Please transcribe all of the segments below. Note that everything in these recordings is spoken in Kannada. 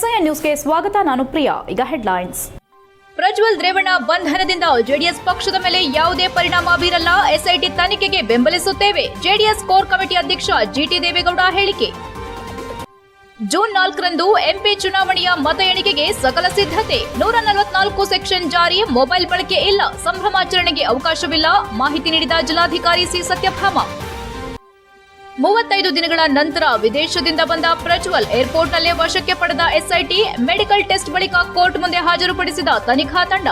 ಹೆಚ್ಐಎನ್ ನ್ಯೂಸ್ಗೆ ಸ್ವಾಗತ, ನಾನು ಪ್ರಿಯಾ. ಈಗ ಹೆಡ್ಲೈನ್ಸ್. ಪ್ರಜ್ವಲ್ ರೇವಣ್ಣ ಬಂಧನದಿಂದ ಜೆಡಿಎಸ್ ಪಕ್ಷದ ಮೇಲೆ ಯಾವುದೇ ಪರಿಣಾಮ ಬೀರಲ್ಲ. ಎಸ್ಐಟಿ ತನಿಖೆಗೆ ಬೆಂಬಲಿಸುತ್ತೇವೆ. ಜೆಡಿಎಸ್ ಕೋರ್ ಕಮಿಟಿ ಅಧ್ಯಕ್ಷ ಜಿಟಿ ದೇವೇಗೌಡ ಹೇಳಿಕೆ. ಜೂನ್ ನಾಲ್ಕರಂದು ಎಂಪಿ ಚುನಾವಣೆಯ ಮತ ಎಣಿಕೆಗೆ ಸಕಲ ಸಿದ್ಧತೆ. ನೂರ ನಲವತ್ನಾಲ್ಕು ಸೆಕ್ಷನ್ ಜಾರಿ, ಮೊಬೈಲ್ ಬಳಕೆ ಇಲ್ಲ. ಸಂಭ್ರಮಾಚರಣೆಗೆ ಅವಕಾಶವಿಲ್ಲ. ಮಾಹಿತಿ ನೀಡಿದ ಜಿಲ್ಲಾಧಿಕಾರಿ ಸಿ. ಸತ್ಯಭಾಮ. ಮೂವತ್ತೈದು ದಿನಗಳ ನಂತರ ವಿದೇಶದಿಂದ ಬಂದ ಪ್ರಜ್ವಲ್ ಏರ್ಪೋರ್ಟ್ನಲ್ಲೇ ವಶಕ್ಕೆ ಪಡೆದ ಎಸ್ಐಟಿ, ಮೆಡಿಕಲ್ ಟೆಸ್ಟ್ ಬಳಿಕ ಕೋರ್ಟ್ ಮುಂದೆ ಹಾಜರುಪಡಿಸಿದ ತನಿಖಾ ತಂಡ.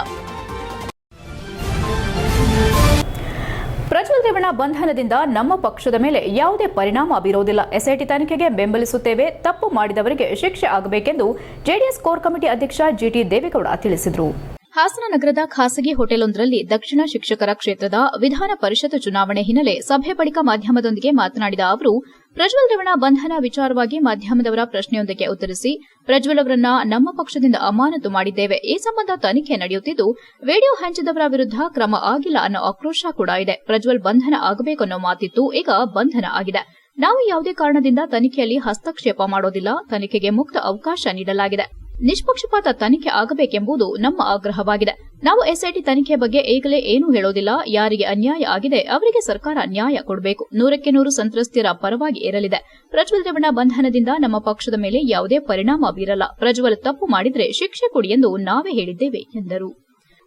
ಪ್ರಜ್ವಲ್ ರೇವಣ್ಣ ಬಂಧನದಿಂದ ನಮ್ಮ ಪಕ್ಷದ ಮೇಲೆ ಯಾವುದೇ ಪರಿಣಾಮ ಬೀರುವುದಿಲ್ಲ ಎಸ್ಐಟಿ ತನಿಖೆಗೆ ಬೆಂಬಲಿಸುತ್ತೇವೆ. ತಪ್ಪು ಮಾಡಿದವರಿಗೆ ಶಿಕ್ಷೆ ಆಗಬೇಕೆಂದು ಜೆಡಿಎಸ್ ಕೋರ್ ಕಮಿಟಿ ಅಧ್ಯಕ್ಷ ಜಿಟಿ ದೇವೇಗೌಡ ತಿಳಿಸಿದರು. ಹಾಸನ ನಗರದ ಖಾಸಗಿ ಹೋಟೆಲೊಂದರಲ್ಲಿ ದಕ್ಷಿಣ ಶಿಕ್ಷಕರ ಕ್ಷೇತ್ರದ ವಿಧಾನ ಪರಿಷತ್ ಚುನಾವಣೆ ಹಿನ್ನೆಲೆ ಸಭೆ ಬಳಿಕ ಮಾಧ್ಯಮದೊಂದಿಗೆ ಮಾತನಾಡಿದ ಅವರು, ಪ್ರಜ್ವಲ್ ರವಣ ಬಂಧನ ವಿಚಾರವಾಗಿ ಮಾಧ್ಯಮದವರ ಪ್ರಶ್ನೆಯೊಂದಕ್ಕೆ ಉತ್ತರಿಸಿ, ಪ್ರಜ್ವಲ್ ಅವರನ್ನ ನಮ್ಮ ಪಕ್ಷದಿಂದ ಅಮಾನತು ಮಾಡಿದ್ದೇವೆ, ಈ ಸಂಬಂಧ ತನಿಖೆ ನಡೆಯುತ್ತಿದ್ದು, ವಿಡಿಯೋ ಹಂಚಿದವರ ವಿರುದ್ಧ ಕ್ರಮ ಆಗಿಲ್ಲ ಅನ್ನೋ ಆಕ್ರೋಶ ಕೂಡ ಇದೆ, ಪ್ರಜ್ವಲ್ ಬಂಧನ ಆಗಬೇಕನ್ನೋ ಮಾತಿತ್ತು, ಈಗ ಬಂಧನ ಆಗಿದೆ. ನಾವು ಯಾವುದೇ ಕಾರಣದಿಂದ ತನಿಖೆಯಲ್ಲಿ ಹಸ್ತಕ್ಷೇಪ ಮಾಡೋದಿಲ್ಲ, ತನಿಖೆಗೆ ಮುಕ್ತ ಅವಕಾಶ ನೀಡಲಾಗಿದೆ. ನಿಷ್ಪಕ್ಷಪಾತ ತನಿಖೆ ಆಗಬೇಕೆಂಬುದು ನಮ್ಮ ಆಗ್ರಹವಾಗಿದೆ. ನಾವು ಎಸ್ಐಟಿ ತನಿಖೆ ಬಗ್ಗೆ ಈಗಲೇ ಏನೂ ಹೇಳೋದಿಲ್ಲ. ಯಾರಿಗೆ ಅನ್ಯಾಯ ಆಗಿದೆ ಅವರಿಗೆ ಸರ್ಕಾರ ನ್ಯಾಯ ಕೊಡಬೇಕು. ನೂರಕ್ಕೆ ನೂರು ಸಂತ್ರಸ್ತರ ಪರವಾಗಿ ಇರಲಿದೆ ಪ್ರಜ್ವಲ್ ರೇವಣ್ಣ ಬಂಧನದಿಂದ ನಮ್ಮ ಪಕ್ಷದ ಮೇಲೆ ಯಾವುದೇ ಪರಿಣಾಮ ಬೀರಲ್ಲ. ಪ್ರಜ್ವಲ್ ತಪ್ಪು ಮಾಡಿದ್ರೆ ಶಿಕ್ಷೆ ಕೊಡಿ ಎಂದು ನಾವೇ ಹೇಳಿದ್ದೇವೆ, ಎಂದರು.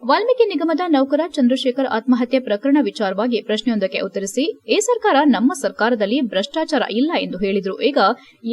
ವಾಲ್ಮೀಕಿ ನಿಗಮದ ನೌಕರ ಚಂದ್ರಶೇಖರ್ ಆತ್ಮಹತ್ಯೆ ಪ್ರಕರಣ ವಿಚಾರವಾಗಿ ಪ್ರಶ್ನೆಯೊಂದಕ್ಕೆ ಉತ್ತರಿಸಿ, ಈ ಸರ್ಕಾರ ನಮ್ಮ ಸರ್ಕಾರದಲ್ಲಿ ಭ್ರಷ್ಟಾಚಾರ ಇಲ್ಲ ಎಂದು ಹೇಳಿದರು. ಈಗ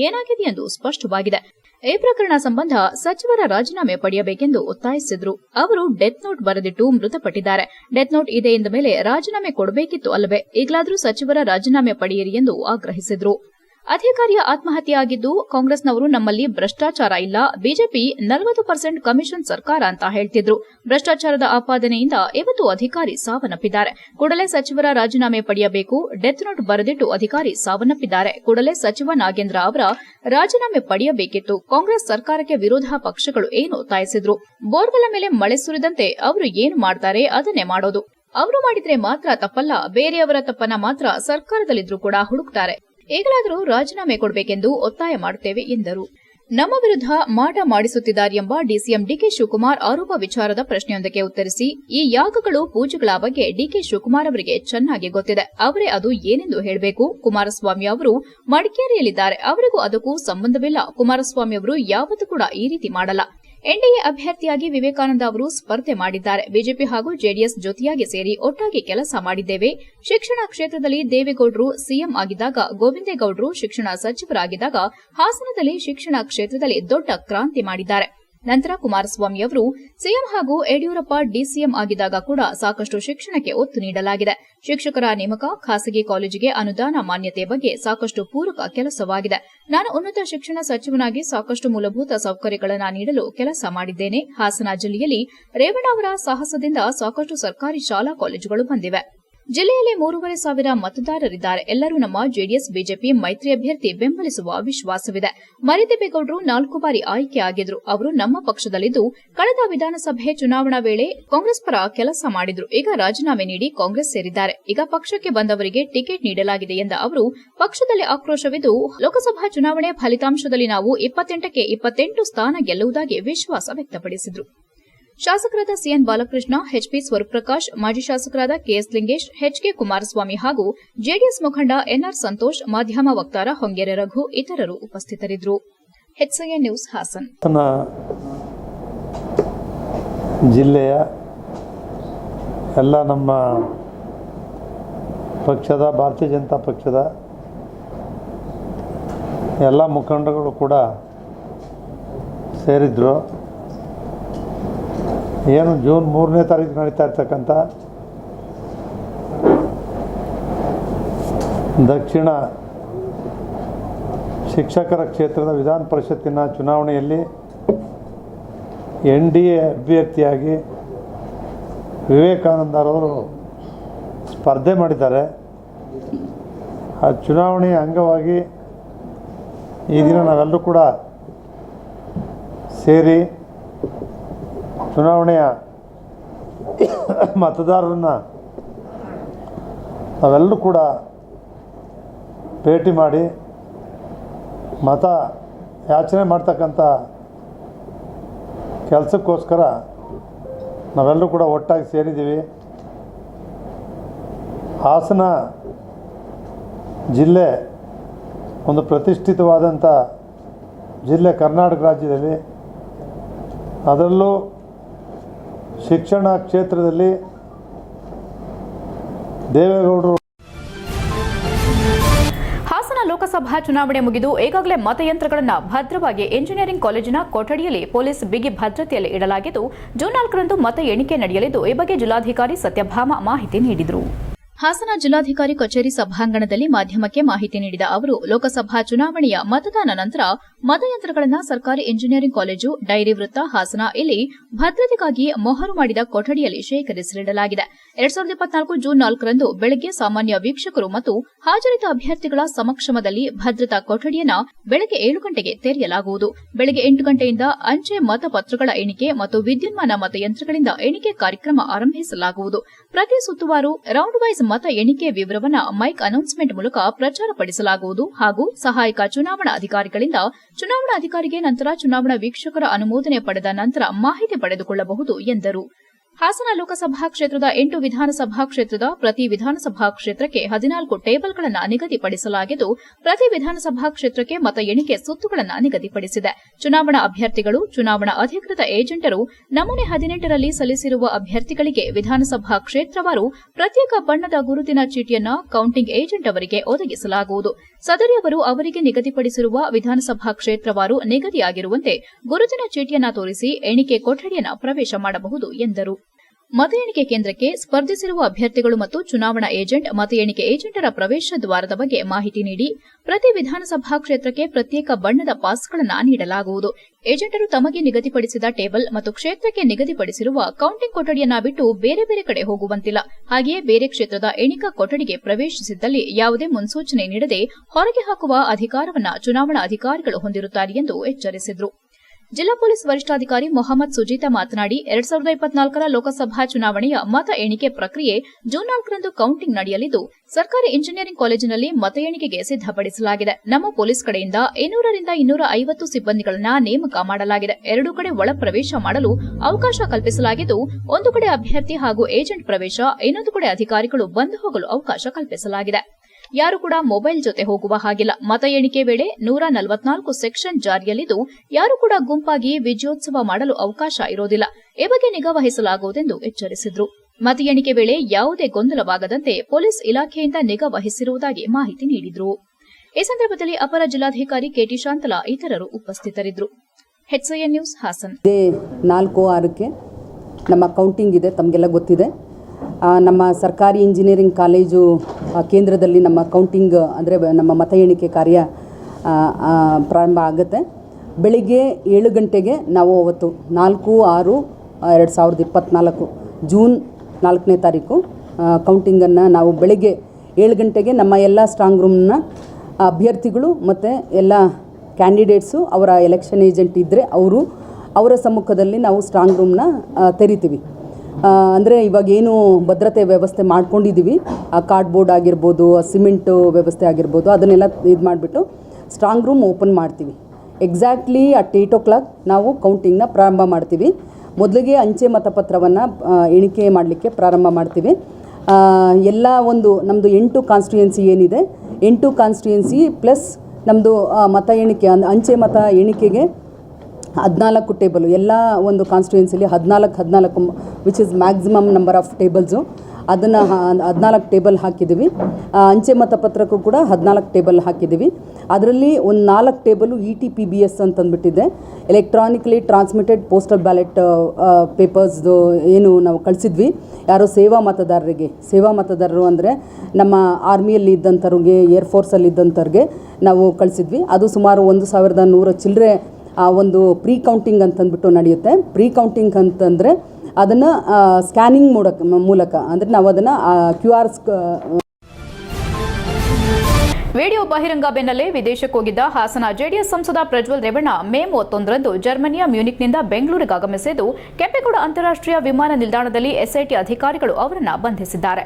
ಏನಾಗಿದೆ ಎಂದು ಸ್ಪಷ್ಟವಾಗಿದೆ. ಈ ಪ್ರಕರಣ ಸಂಬಂಧ ಸಚಿವರ ರಾಜೀನಾಮೆ ಪಡೆಯಬೇಕೆಂದು ಒತ್ತಾಯಿಸಿದ್ರು. ಅವರು ಡೆತ್ ನೋಟ್ ಬರೆದಿಟ್ಟು ಮೃತಪಟ್ಟಿದ್ದಾರೆ. ಡೆತ್ ನೋಟ್ ಇದೆ ಎಂದ ಮೇಲೆ ರಾಜೀನಾಮೆ ಕೊಡಬೇಕಿತ್ತು ಅಲ್ಲವೇ? ಈಗಲಾದರೂ ಸಚಿವರ ರಾಜೀನಾಮೆ ಪಡೆಯಿರಿ ಎಂದು ಆಗ್ರಹಿಸಿದ್ರು. ಅಧಿಕಾರಿಯ ಆತ್ಮಹತ್ಯೆಯಾಗಿದ್ದು ಕಾಂಗ್ರೆಸ್ನವರು ನಮ್ಮಲ್ಲಿ ಭ್ರಷ್ಟಾಚಾರ ಇಲ್ಲ, ಬಿಜೆಪಿ ನಲವತ್ತು ಪರ್ಸೆಂಟ್ ಕಮಿಷನ್ ಸರ್ಕಾರ ಅಂತ ಹೇಳ್ತಿದ್ರು. ಭ್ರಷ್ಟಾಚಾರದ ಆಪಾದನೆಯಿಂದ ಇವತ್ತು ಅಧಿಕಾರಿ ಸಾವನ್ನಪ್ಪಿದ್ದಾರೆ. ಕೂಡಲೇ ಸಚಿವರ ರಾಜೀನಾಮೆ ಪಡೆಯಬೇಕು, ಡೆತ್ ನೋಟ್ ಬರೆದಿಟ್ಟು ಅಧಿಕಾರಿ ಸಾವನ್ನಪ್ಪಿದ್ದಾರೆ. ಕೂಡಲೇ ಸಚಿವ ನಾಗೇಂದ್ರ ಅವರ ರಾಜೀನಾಮೆ ಪಡೆಯಬೇಕಿತ್ತು. ಕಾಂಗ್ರೆಸ್ ಸರ್ಕಾರಕ್ಕೆ ವಿರೋಧ ಪಕ್ಷಗಳು ಏನು ಒತ್ತಾಯಿಸಿದ್ರು ಬೋರ್ವೆಲ್ ಮೇಲೆ ಮಳೆ ಸುರಿದಂತೆ ಅವರು ಏನು ಮಾಡ್ತಾರೆ ಅದನ್ನೇ ಮಾಡೋದು. ಅವರು ಮಾಡಿದ್ರೆ ಮಾತ್ರ ತಪ್ಪಲ್ಲ, ಬೇರೆಯವರ ತಪ್ಪನ್ನ ಮಾತ್ರ ಸರ್ಕಾರದಲ್ಲಿದ್ರೂ ಕೂಡ ಹುಡುಕ್ತಾರೆ. ಈಗಲಾದರೂ ರಾಜೀನಾಮೆ ಕೊಡಬೇಕೆಂದು ಒತ್ತಾಯ ಮಾಡುತ್ತೇವೆ ಎಂದರು. ನಮ್ಮ ವಿರುದ್ಧ ಮಾಟ ಮಾಡಿಸುತ್ತಿದ್ದಾರೆ ಎಂಬ ಡಿಸಿಎಂ ಡಿಕೆ ಶಿವಕುಮಾರ್ ಆರೋಪ ವಿಚಾರದ ಪ್ರಶ್ನೆಯೊಂದಕ್ಕೆ ಉತ್ತರಿಸಿ, ಈ ಯಾಗಗಳು ಪೂಜೆಗಳ ಬಗ್ಗೆ ಡಿಕೆ ಶಿವಕುಮಾರ್ ಅವರಿಗೆ ಚೆನ್ನಾಗಿ ಗೊತ್ತಿದೆ. ಅವರೇ ಅದು ಏನೆಂದು ಹೇಳಬೇಕು? ಕುಮಾರಸ್ವಾಮಿ ಅವರು ಮಡಿಕೇರಿಯಲ್ಲಿದ್ದಾರೆ. ಅವರಿಗೂ ಅದಕ್ಕೂ ಸಂಬಂಧವಿಲ್ಲ. ಕುಮಾರಸ್ವಾಮಿ ಅವರು ಯಾವತ್ತೂ ಕೂಡ ಈ ರೀತಿ ಮಾಡಲ್ಲ. ಎನ್ಡಿಎ ಅಭ್ಯರ್ಥಿಯಾಗಿ ವಿವೇಕಾನಂದ ಅವರು ಸ್ಪರ್ಧೆ ಮಾಡಿದ್ದಾರೆ. ಬಿಜೆಪಿ ಹಾಗೂ ಜೆಡಿಎಸ್ ಜೊತೆಯಾಗಿ ಸೇರಿ ಒಟ್ಟಾಗಿ ಕೆಲಸ ಮಾಡಿದ್ದೇವೆ. ಶಿಕ್ಷಣ ಕ್ಷೇತ್ರದಲ್ಲಿ ದೇವೇಗೌಡರು ಸಿಎಂ ಆಗಿದ್ದಾಗ, ಗೋವಿಂದೇಗೌಡರು ಶಿಕ್ಷಣ ಸಚಿವರಾಗಿದ್ದಾಗ ಹಾಸನದಲ್ಲಿ ಶಿಕ್ಷಣ ಕ್ಷೇತ್ರದಲ್ಲಿ ದೊಡ್ಡ ಕ್ರಾಂತಿ ಮಾಡಿದ್ದಾರೆ. ನಂತರ ಕುಮಾರಸ್ವಾಮಿ ಅವರು ಸಿಎಂ ಹಾಗೂ ಯಡಿಯೂರಪ್ಪ ಡಿಸಿಎಂ ಆಗಿದ್ದಾಗ ಕೂಡ ಸಾಕಷ್ಟು ಶಿಕ್ಷಣಕ್ಕೆ ಒತ್ತು ನೀಡಲಾಗಿದೆ. ಶಿಕ್ಷಕರ ನೇಮಕ, ಖಾಸಗಿ ಕಾಲೇಜಿಗೆ ಅನುದಾನ ಮಾನ್ಯತೆ ಬಗ್ಗೆ ಸಾಕಷ್ಟು ಪೂರಕ ಕೆಲಸವಾಗಿದೆ. ನಾನು ಉನ್ನತ ಶಿಕ್ಷಣ ಸಚಿವನಾಗಿ ಸಾಕಷ್ಟು ಮೂಲಭೂತ ಸೌಕರ್ಯಗಳನ್ನು ನೀಡಲು ಕೆಲಸ ಮಾಡಿದ್ದೇನೆ. ಹಾಸನ ಜಿಲ್ಲೆಯಲ್ಲಿ ರೇವಣ್ಣ ಅವರ ಸಾಹಸದಿಂದ ಸಾಕಷ್ಟು ಸರ್ಕಾರಿ ಶಾಲಾ ಕಾಲೇಜುಗಳು ಬಂದಿವೆ. ಜಿಲ್ಲೆಯಲ್ಲಿ ಮೂರುವರೆ ಸಾವಿರ ಮತದಾರರಿದ್ದಾರೆ. ಎಲ್ಲರೂ ನಮ್ಮ ಜೆಡಿಎಸ್, ಬಿಜೆಪಿ ಮೈತ್ರಿ ಅಭ್ಯರ್ಥಿ ಬೆಂಬಲಿಸುವ ವಿಶ್ವಾಸವಿದೆ. ಮರಿದೇವೇಗೌಡರು ನಾಲ್ಕು ಬಾರಿ ಆಯ್ಕೆಯಾಗಿದ್ರು ಅವರು ನಮ್ಮ ಪಕ್ಷದಲ್ಲಿದ್ದು ಕಳೆದ ವಿಧಾನಸಭೆ ಚುನಾವಣಾ ವೇಳೆ ಕಾಂಗ್ರೆಸ್ ಪರ ಕೆಲಸ ಮಾಡಿದ್ರು. ಈಗ ರಾಜೀನಾಮೆ ನೀಡಿ ಕಾಂಗ್ರೆಸ್ ಸೇರಿದ್ದಾರೆ. ಈಗ ಪಕ್ಷಕ್ಕೆ ಬಂದವರಿಗೆ ಟಿಕೆಟ್ ನೀಡಲಾಗಿದೆ ಎಂದ ಅವರು, ಪಕ್ಷದಲ್ಲಿ ಆಕ್ರೋಶವಿದ್ದು ಲೋಕಸಭಾ ಚುನಾವಣೆ ಫಲಿತಾಂಶದಲ್ಲಿ ನಾವು ಇಪ್ಪತ್ತೆಂಟಕ್ಕೆ ಇಪ್ಪತ್ತೆಂಟು ಸ್ಥಾನ ಗೆಲ್ಲುವುದಾಗಿ ವಿಶ್ವಾಸ ವ್ಯಕ್ತಪಡಿಸಿದರು. ಶಾಸಕರಾದ ಸಿಎನ್ ಬಾಲಕೃಷ್ಣ, ಎಚ್ಪಿ ಸ್ವರೂಪ್ರಕಾಶ್, ಮಾಜಿ ಶಾಸಕರಾದ ಕೆಎಸ್ ಲಿಂಗೇಶ್, ಎಚ್ಕೆ ಕುಮಾರಸ್ವಾಮಿ ಹಾಗೂ ಜೆಡಿಎಸ್ ಮುಖಂಡ ಎನ್ಆರ್ ಸಂತೋಷ್, ಮಾಧ್ಯಮ ವಕ್ತಾರ ಹೊಂಗೇರೆ ರಘು ಇತರರು ಉಪಸ್ಥಿತರಿದ್ದರು. ನ್ಯೂಸ್ ಹಾಸನ. ಜಿಲ್ಲೆಯ ಎಲ್ಲ ನಮ್ಮ ಪಕ್ಷದ, ಭಾರತೀಯ ಜನತಾ ಪಕ್ಷದ ಎಲ್ಲ ಮುಖಂಡಗಳು ಕೂಡ ಸೇರಿದ್ರು. ಏನು ಜೂನ್ ಮೂರನೇ ತಾರೀಕು ನಡೀತಾ ಇರ್ತಕ್ಕಂಥ ದಕ್ಷಿಣ ಶಿಕ್ಷಕರ ಕ್ಷೇತ್ರದ ವಿಧಾನ ಪರಿಷತ್ತಿನ ಚುನಾವಣೆಯಲ್ಲಿ ಎನ್ ಡಿ ಎ ಅಭ್ಯರ್ಥಿಯಾಗಿ ವಿವೇಕಾನಂದರವರು ಸ್ಪರ್ಧೆ ಮಾಡಿದ್ದಾರೆ. ಆ ಚುನಾವಣೆಯ ಅಂಗವಾಗಿ ಈ ದಿನ ನಾವೆಲ್ಲರೂ ಕೂಡ ಸೇರಿ ಚುನಾವಣೆಯ ಮತದಾರರನ್ನು ನಾವೆಲ್ಲರೂ ಕೂಡ ಭೇಟಿ ಮಾಡಿ ಮತ ಯಾಚನೆ ಮಾಡ್ತಕ್ಕಂಥ ಕೆಲಸಕ್ಕೋಸ್ಕರ ನಾವೆಲ್ಲರೂ ಕೂಡ ಒಟ್ಟಾಗಿ ಸೇರಿದ್ದೀವಿ. ಹಾಸನ ಜಿಲ್ಲೆ ಒಂದು ಪ್ರತಿಷ್ಠಿತವಾದಂಥ ಜಿಲ್ಲೆ ಕರ್ನಾಟಕ ರಾಜ್ಯದಲ್ಲಿ ಅದರಲ್ಲೂ ಶಿಕ್ಷಣ ಕ್ಷೇತ್ರದಲ್ಲಿ ದೇವೇಗೌಡರು ಹಾಸನ ಲೋಕಸಭಾ ಚುನಾವಣೆ ಮುಗಿದು ಈಗಾಗಲೇ ಮತಯಂತ್ರಗಳನ್ನು ಭದ್ರವಾಗಿ ಎಂಜಿನಿಯರಿಂಗ್ ಕಾಲೇಜಿನ ಕೊಠಡಿಯಲ್ಲಿ ಪೊಲೀಸ್ ಬಿಗಿ ಭದ್ರತೆಯಲ್ಲಿ ಇಡಲಾಗಿದ್ದು, ಜೂನ್ ನಾಲ್ಕರಂದು ಮತ ಎಣಿಕೆ ನಡೆಯಲಿದ್ದು, ಈ ಬಗ್ಗೆ ಜಿಲ್ಲಾಧಿಕಾರಿ ಸತ್ಯಭಾಮ ಮಾಹಿತಿ ನೀಡಿದರು. ಹಾಸನ ಜಿಲ್ಲಾಧಿಕಾರಿ ಕಚೇರಿ ಸಭಾಂಗಣದಲ್ಲಿ ಮಾಧ್ಯಮಕ್ಕೆ ಮಾಹಿತಿ ನೀಡಿದ ಅವರು, ಲೋಕಸಭಾ ಚುನಾವಣೆಯ ಮತದಾನ ನಂತರ ಮತಯಂತ್ರಗಳನ್ನು ಸರ್ಕಾರಿ ಇಂಜಿನಿಯರಿಂಗ್ ಕಾಲೇಜು, ಡೈರಿ ವೃತ್ತ, ಹಾಸನ, ಇಲ್ಲಿ ಭದ್ರತೆಗಾಗಿ ಮೊಹರು ಮಾಡಿದ ಕೊಠಡಿಯಲ್ಲಿ ಶೇಖರಿಸಿಡಲಾಗಿದೆ. ಎರಡ್ ಸಾವಿರದ ಇಪ್ಪತ್ನಾಲ್ಕು ಜೂನ್ ನಾಲ್ಕರಂದು ಬೆಳಗ್ಗೆ ಸಾಮಾನ್ಯ ವೀಕ್ಷಕರು ಮತ್ತು ಹಾಜರಿದ್ದ ಅಭ್ಯರ್ಥಿಗಳ ಸಮಕ್ಷಮದಲ್ಲಿ ಭದ್ರತಾ ಕೊಠಡಿಯನ್ನು ಬೆಳಗ್ಗೆ ಏಳು ಗಂಟೆಗೆ ತೆರೆಯಲಾಗುವುದು. ಬೆಳಗ್ಗೆ ಎಂಟು ಗಂಟೆಯಿಂದ ಅಂಚೆ ಮತಪತ್ರಗಳ ಎಣಿಕೆ ಮತ್ತು ವಿದ್ಯುನ್ಮಾನ ಮತಯಂತ್ರಗಳಿಂದ ಎಣಿಕೆ ಕಾರ್ಯಕ್ರಮ ಆರಂಭಿಸಲಾಗುವುದು. ಪ್ರತಿ ಸುತ್ತುವಾರು ರೌಂಡ್ ವೈಸ್ ಮತ ಎಣಿಕೆ ವಿವರವನ್ನು ಮೈಕ್ ಅನೌನ್ಸ್ಮೆಂಟ್ ಮೂಲಕ ಪ್ರಚಾರಪಡಿಸಲಾಗುವುದು ಹಾಗೂ ಸಹಾಯಕ ಚುನಾವಣಾ ಅಧಿಕಾರಿಗಳಿಂದ ಚುನಾವಣಾ ಅಧಿಕಾರಿಗೆ ನಂತರ ಚುನಾವಣಾ ವೀಕ್ಷಕರ ಅನುಮೋದನೆ ಪಡೆದ ನಂತರ ಮಾಹಿತಿ ಪಡೆದುಕೊಳ್ಳಬಹುದು ಎಂದರು. ಹಾಸನ ಲೋಕಸಭಾ ಕ್ಷೇತ್ರದ ಎಂಟು ವಿಧಾನಸಭಾ ಕ್ಷೇತ್ರದ ಪ್ರತಿ ವಿಧಾನಸಭಾ ಕ್ಷೇತ್ರಕ್ಕೆ ಹದಿನಾಲ್ಕು ಟೇಬಲ್ಗಳನ್ನು ನಿಗದಿಪಡಿಸಲಾಗಿದ್ದು, ಪ್ರತಿ ವಿಧಾನಸಭಾ ಕ್ಷೇತ್ರಕ್ಕೆ ಮತ ಎಣಿಕೆ ಸುತ್ತುಗಳನ್ನು ನಿಗದಿಪಡಿಸಿದೆ. ಚುನಾವಣಾ ಅಭ್ಯರ್ಥಿಗಳು, ಚುನಾವಣಾ ಅಧಿಕೃತ ಏಜೆಂಟರು ನಮೂನೆ ಹದಿನೆಂಟರಲ್ಲಿ ಸಲ್ಲಿಸಿರುವ ಅಭ್ಯರ್ಥಿಗಳಿಗೆ ವಿಧಾನಸಭಾ ಕ್ಷೇತ್ರವಾರು ಪ್ರತ್ಯೇಕ ಬಣ್ಣದ ಗುರುತಿನ ಚೀಟಿಯನ್ನು ಕೌಂಟಿಂಗ್ ಏಜೆಂಟ್ ಅವರಿಗೆ ಒದಗಿಸಲಾಗುವುದು. ಸದರಿಯವರು ಅವರಿಗೆ ನಿಗದಿಪಡಿಸಿರುವ ವಿಧಾನಸಭಾ ಕ್ಷೇತ್ರವಾರು ನಿಗದಿಯಾಗಿರುವಂತೆ ಗುರುತಿನ ಚೀಟಿಯನ್ನು ತೋರಿಸಿ, ಎಣಿಕೆ ಕೊಠಡಿಯನ್ನು ಪ್ರವೇಶ ಮಾಡಬಹುದು ಎಂದರು. ಮತ ಎಣಿಕೆ ಕೇಂದ್ರಕ್ಕೆ ಸ್ಪರ್ಧಿಸಿರುವ ಅಭ್ಯರ್ಥಿಗಳು ಮತ್ತು ಚುನಾವಣಾ ಏಜೆಂಟ್ ಮತ ಎಣಿಕೆ ಏಜೆಂಟರ ಪ್ರವೇಶ ದ್ವಾರದ ಬಗ್ಗೆ ಮಾಹಿತಿ ನೀಡಿ, ಪ್ರತಿ ವಿಧಾನಸಭಾ ಕ್ಷೇತ್ರಕ್ಕೆ ಪ್ರತ್ಯೇಕ ಬಣ್ಣದ ಪಾಸ್ಗಳನ್ನು ನೀಡಲಾಗುವುದು. ಏಜೆಂಟರು ತಮಗೆ ನಿಗದಿಪಡಿಸಿದ ಟೇಬಲ್ ಮತ್ತು ಕ್ಷೇತ್ರಕ್ಕೆ ನಿಗದಿಪಡಿಸಿರುವ ಕೌಂಟಿಂಗ್ ಕೊಠಡಿಯನ್ನ ಬಿಟ್ಟು ಬೇರೆ ಬೇರೆ ಕಡೆ ಹೋಗುವಂತಿಲ್ಲ. ಹಾಗೆಯೇ ಬೇರೆ ಕ್ಷೇತ್ರದ ಎಣಿಕಾ ಕೊಠಡಿಗೆ ಪ್ರವೇಶಿಸಿದ್ದಲ್ಲಿ ಯಾವುದೇ ಮುನ್ಸೂಚನೆ ನೀಡದೆ ಹೊರಗೆ ಹಾಕುವ ಅಧಿಕಾರವನ್ನು ಚುನಾವಣಾ ಅಧಿಕಾರಿಗಳು ಹೊಂದಿರುತ್ತಾರೆ ಎಂದು ಎಚ್ಚರಿಸಿದರು. ಜಿಲ್ಲಾ ಪೊಲೀಸ್ ವರಿಷ್ಠಾಧಿಕಾರಿ ಮೊಹಮ್ಮದ್ ಸುಜೀತಾ ಮಾತನಾಡಿ, ಎರಡ್ ಸಾವಿರದ ಇಪ್ಪತ್ನಾಲ್ಕರ ಲೋಕಸಭಾ ಚುನಾವಣೆಯ ಮತ ಎಣಿಕೆ ಪ್ರಕ್ರಿಯೆ ಜೂನ್ ನಾಲ್ಕರಂದು ಕೌಂಟಿಂಗ್ ನಡೆಯಲಿದ್ದು, ಸರ್ಕಾರಿ ಇಂಜಿನಿಯರಿಂಗ್ ಕಾಲೇಜಿನಲ್ಲಿ ಮತ ಎಣಿಕೆಗೆ ಸಿದ್ದಪಡಿಸಲಾಗಿದೆ ನಮ್ಮ ಪೊಲೀಸ್ ಕಡೆಯಿಂದ ಇನ್ನೂರರಿಂದ ಇನ್ನೂರ ಐವತ್ತು ಸಿಬ್ಬಂದಿಗಳನ್ನ ನೇಮಕ ಮಾಡಲಾಗಿದೆ. ಎರಡು ಕಡೆ ಒಳ ಪ್ರವೇಶ ಮಾಡಲು ಅವಕಾಶ ಕಲ್ಪಿಸಲಾಗಿದ್ದು, ಒಂದು ಕಡೆ ಅಭ್ಯರ್ಥಿ ಹಾಗೂ ಏಜೆಂಟ್ ಪ್ರವೇಶ, ಇನ್ನೊಂದು ಕಡೆ ಅಧಿಕಾರಿಗಳು ಬಂದು ಹೋಗಲು ಅವಕಾಶ ಕಲ್ಪಿಸಲಾಗಿದೆ. ಯಾರು ಕೂಡ ಮೊಬೈಲ್ ಜೊತೆ ಹೋಗುವ ಹಾಗಿಲ್ಲ. ಮತ ಎಣಿಕೆ ವೇಳೆ ನೂರ ನಲವತ್ನಾಲ್ಕು ಸೆಕ್ಷನ್ ಜಾರಿಯಲ್ಲಿದ್ದು, ಯಾರು ಕೂಡ ಗುಂಪಾಗಿ ವಿಜಯೋತ್ಸವ ಮಾಡಲು ಅವಕಾಶ ಇರೋದಿಲ್ಲ. ಈ ಬಗ್ಗೆ ನಿಗಾ ವಹಿಸಲಾಗುವುದೆಂದು ಎಚ್ಚರಿಸಿದ್ರು. ಮತ ಎಣಿಕೆ ವೇಳೆ ಯಾವುದೇ ಗೊಂದಲವಾಗದಂತೆ ಪೊಲೀಸ್ ಇಲಾಖೆಯಿಂದ ನಿಗಾ ವಹಿಸಿರುವುದಾಗಿ ಮಾಹಿತಿ ನೀಡಿದ್ರು. ಈ ಸಂದರ್ಭದಲ್ಲಿ ಅಪರ ಜಿಲ್ಲಾಧಿಕಾರಿ ಕೆಟಿ ಶಾಂತಲಾ ಇತರರು ಉಪಸ್ಥಿತರಿದ್ದರು. ನ್ಯೂಸ್ ಹಾಸನ್. ನಾಲ್ಕು ಆರಕ್ಕೆ ನಮ್ಮ ಕೌಂಟಿಂಗ್ ಇದೆ, ತಮಗೆಲ್ಲ ಗೊತ್ತಿದೆ. ನಮ್ಮ ಸರ್ಕಾರಿ ಇಂಜಿನಿಯರಿಂಗ್ ಕಾಲೇಜು ಕೇಂದ್ರದಲ್ಲಿ ನಮ್ಮ ಕೌಂಟಿಂಗ್ ಅಂದರೆ ನಮ್ಮ ಮತ ಎಣಿಕೆ ಕಾರ್ಯ ಪ್ರಾರಂಭ ಆಗುತ್ತೆ. ಬೆಳಿಗ್ಗೆ ಏಳು ಗಂಟೆಗೆ ನಾವು ಅವತ್ತು ನಾಲ್ಕು, ಆರು, ಎರಡು ಸಾವಿರದ ಇಪ್ಪತ್ತ್ನಾಲ್ಕು ಜೂನ್ ನಾಲ್ಕನೇ ತಾರೀಕು ಕೌಂಟಿಂಗನ್ನು ನಾವು ಬೆಳಿಗ್ಗೆ ಏಳು ಗಂಟೆಗೆ ನಮ್ಮ ಎಲ್ಲ ಸ್ಟ್ರಾಂಗ್ ರೂಮ್ನ ಅಭ್ಯರ್ಥಿಗಳು ಮತ್ತು ಎಲ್ಲ ಕ್ಯಾಂಡಿಡೇಟ್ಸು ಅವರ ಎಲೆಕ್ಷನ್ ಏಜೆಂಟ್ ಇದ್ದರೆ ಅವರು ಅವರ ಸಮ್ಮುಖದಲ್ಲಿ ನಾವು ಸ್ಟ್ರಾಂಗ್ ರೂಮ್ನ ತೆರಿತೀವಿ. ಅಂದರೆ ಇವಾಗ ಏನು ಭದ್ರತೆ ವ್ಯವಸ್ಥೆ ಮಾಡ್ಕೊಂಡಿದ್ದೀವಿ. ಆ ಕಾರ್ಡ್ಬೋರ್ಡ್ ಆಗಿರ್ಬೋದು, ಆ ಸಿಮೆಂಟು ವ್ಯವಸ್ಥೆ ಆಗಿರ್ಬೋದು, ಅದನ್ನೆಲ್ಲ ಇದು ಮಾಡಿಬಿಟ್ಟು ಸ್ಟ್ರಾಂಗ್ ರೂಮ್ ಓಪನ್ ಮಾಡ್ತೀವಿ. Exactly at eight o'clock ನಾವು ಕೌಂಟಿಂಗ್ನ ಪ್ರಾರಂಭ ಮಾಡ್ತೀವಿ. ಮೊದಲಿಗೆ ಅಂಚೆ ಮತಪತ್ರವನ್ನು ಎಣಿಕೆ ಮಾಡಲಿಕ್ಕೆ ಪ್ರಾರಂಭ ಮಾಡ್ತೀವಿ. ಎಲ್ಲ ಒಂದು ನಮ್ಮದು ಎಂಟು ಕಾನ್ಸ್ಟಿಟ್ಯೂಯೆನ್ಸಿ ಏನಿದೆ, ಎಂಟು ಕಾನ್ಸ್ಟಿಟ್ಯೂಯೆನ್ಸಿ ಪ್ಲಸ್ ನಮ್ಮದು ಮತ ಎಣಿಕೆ, ಅಂದ್- ಅಂಚೆ ಮತ ಎಣಿಕೆಗೆ ಹದಿನಾಲ್ಕು ಟೇಬಲು, ಎಲ್ಲ ಒಂದು ಕಾನ್ಸ್ಟಿಟ್ಯೂನ್ಸಿಲಿ ಹದಿನಾಲ್ಕು ಹದಿನಾಲ್ಕು which is maximum number of tables ಅದನ್ನು ಹದಿನಾಲ್ಕು ಟೇಬಲ್ ಹಾಕಿದ್ದೀವಿ ಅಂಚೆ ಮತಪತ್ರಕ್ಕೂ ಕೂಡ ಹದಿನಾಲ್ಕು ಟೇಬಲ್ ಹಾಕಿದ್ದೀವಿ ಅದರಲ್ಲಿ ಒಂದು ನಾಲ್ಕು table E T P B S ಅಂತಂದ್ಬಿಟ್ಟಿದೆ electronically transmitted postal ballot ಪೇಪರ್ಸ್ದು ಏನು ನಾವು ಕಳಿಸಿದ್ವಿ. ಯಾರೋ ಸೇವಾ ಮತದಾರರಿಗೆ, ಸೇವಾ ಮತದಾರರು ಅಂದರೆ ನಮ್ಮ ಆರ್ಮಿಯಲ್ಲಿ ಇದ್ದಂಥವ್ರಿಗೆ ಏರ್ಫೋರ್ಸಲ್ಲಿ ಇದ್ದಂಥವ್ರಿಗೆ ನಾವು ಕಳಿಸಿದ್ವಿ. ಅದು ಸುಮಾರು ಒಂದು ಸಾವಿರದ ನೂರ ಚಿಲ್ಲರೆ ಆ, ಒಂದು ಪ್ರೀ ಕೌಂಟಿಂಗ್ ಅಂತಂದ್ಬಿಟ್ಟು ನಡೆಯುತ್ತೆ. ಪ್ರೀ ಕೌಂಟಿಂಗ್ ಅಂತಂದರೆ ಅದನ್ನು ಸ್ಕ್ಯಾನಿಂಗ್ ಮೂಲಕ ಮೂಲಕ. ಅಂದರೆ ನಾವು ಅದನ್ನು ಕ್ಯೂ ಆರ್ ವಿಡಿಯೋ ಬಹಿರಂಗ ಬೆನ್ನಲ್ಲೇ ವಿದೇಶಕ್ಕೆ ಹೋಗಿದ್ದ ಹಾಸನ ಜೆಡಿಎಸ್ ಸಂಸದ ಪ್ರಜ್ವಲ್ ರೇವಣ್ಣ ಮೇ ಮೂವತ್ತೊಂದರಂದು ಜರ್ಮನಿಯ ಮ್ಯೂನಿಕ್ನಿಂದ ಬೆಂಗಳೂರಿಗೆ ಆಗಮಿಸಿದ್ದು ಕೆಂಪೇಗೌಡ ಅಂತಾರಾಷ್ಟ್ರೀಯ ವಿಮಾನ ನಿಲ್ದಾಣದಲ್ಲಿ ಎಸ್ಐಟಿ ಅಧಿಕಾರಿಗಳು ಅವರನ್ನು ಬಂಧಿಸಿದ್ದಾರೆ.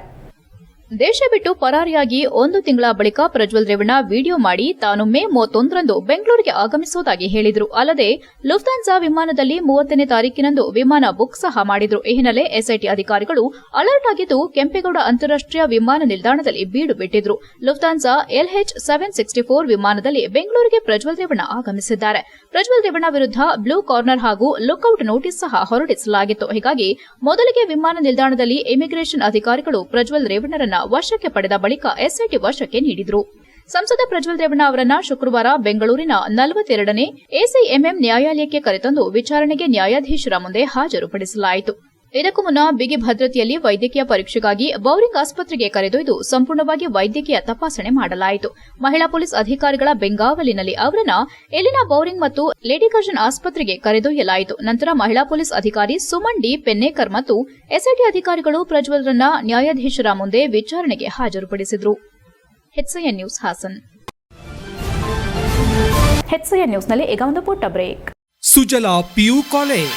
ದೇಶ ಬಿಟ್ಟು ಪರಾರಿಯಾಗಿ ಒಂದು ತಿಂಗಳ ಬಳಿಕ ಪ್ರಜ್ವಲ್ ರೇವಣ್ಣ ವಿಡಿಯೋ ಮಾಡಿ ತಾನು ಮೇ ಮೂವತ್ತೊಂದರಂದು ಬೆಂಗಳೂರಿಗೆ ಆಗಮಿಸುವುದಾಗಿ ಹೇಳಿದ್ರು. ಅಲ್ಲದೆ ಲುಫ್ತಾನ್ಸಾ ವಿಮಾನದಲ್ಲಿ ಮೂವತ್ತನೇ ತಾರೀಕಿನಂದು ವಿಮಾನ ಬುಕ್ ಸಹ ಮಾಡಿದ್ರು. ಈ ಹಿನ್ನೆಲೆ ಎಸ್ಐಟಿ ಅಧಿಕಾರಿಗಳು ಅಲರ್ಟ್ ಆಗಿದ್ದು ಕೆಂಪೇಗೌಡ ಅಂತಾರಾಷ್ಟೀಯ ವಿಮಾನ ನಿಲ್ದಾಣದಲ್ಲಿ ಬೀಡು ಬಿಟ್ಟಿದ್ರು. Lufthansa LH seven sixty four ವಿಮಾನದಲ್ಲಿ ಬೆಂಗಳೂರಿಗೆ ಪ್ರಜ್ವಲ್ ರೇವಣ್ಣ ಆಗಮಿಸಿದ್ದಾರೆ. ಪ್ರಜ್ವಲ್ ರೇವಣ್ಣ ವಿರುದ್ಧ ಬ್ಲೂ ಕಾರ್ನರ್ ಹಾಗೂ ಲುಕ್ಔಟ್ ನೋಟಿಸ್ ಸಹ ಹೊರಡಿಸಲಾಗಿತ್ತು. ಹೀಗಾಗಿ ಮೊದಲಿಗೆ ವಿಮಾನ ನಿಲ್ದಾಣದಲ್ಲಿ ಇಮಿಗ್ರೇಷನ್ ಅಧಿಕಾರಿಗಳು ಪ್ರಜ್ವಲ್ ರೇವಣ್ಣರನ್ನ ವಶಕ್ಕೆ ಪಡೆದ ಬಳಿಕ ಎಸ್ಐಟಿ ವಶಕ್ಕೆ ನೀಡಿದರು. ಸಂಸದ ಪ್ರಜ್ವಲ್ ರೇವಣ್ಣ ಅವರನ್ನ ಶುಕ್ರವಾರ ಬೆಂಗಳೂರಿನ ನಲವತ್ತೆರಡನೇ ಎಸಿಎಂಎಂ ನ್ಯಾಯಾಲಯಕ್ಕೆ ಕರೆತಂದು ವಿಚಾರಣೆಗೆ ನ್ಯಾಯಾಧೀಶರ ಮುಂದೆ ಹಾಜರುಪಡಿಸಲಾಯಿತು. ಇದಕ್ಕೂ ಮುನ್ನ ಬಿಗಿ ಭದ್ರತೆಯಲ್ಲಿ ವೈದ್ಯಕೀಯ ಪರೀಕ್ಷೆಗಾಗಿ ಬೌರಿಂಗ್ ಆಸ್ಪತ್ರೆಗೆ ಕರೆದೊಯ್ದು ಸಂಪೂರ್ಣವಾಗಿ ವೈದ್ಯಕೀಯ ತಪಾಸಣೆ ಮಾಡಲಾಯಿತು. ಮಹಿಳಾ ಪೊಲೀಸ್ ಅಧಿಕಾರಿಗಳ ಬೆಂಗಾವಲಿನಲ್ಲಿ ಅವರನ್ನ ಇಲ್ಲಿನ ಬೌರಿಂಗ್ ಮತ್ತು ಲೇಡಿಗರ್ಜನ್ ಆಸ್ಪತ್ರೆಗೆ ಕರೆದೊಯ್ಯಲಾಯಿತು. ನಂತರ ಮಹಿಳಾ ಪೊಲೀಸ್ ಅಧಿಕಾರಿ ಸುಮನ್ ಡಿ ಪೆನ್ನೇಕರ್ ಮತ್ತು ಎಸ್ಐಟಿ ಅಧಿಕಾರಿಗಳು ಪ್ರಜ್ವಲ್ರನ್ನ ನ್ಯಾಯಾಧೀಶರ ಮುಂದೆ ವಿಚಾರಣೆಗೆ ಹಾಜರುಪಡಿಸಿದ್ರು. ನ್ಯೂಸ್ನಲ್ಲಿ ಈಗ ಒಂದು ಪುಟ್ಟ ಬ್ರೇಕ್. Sujala PU college.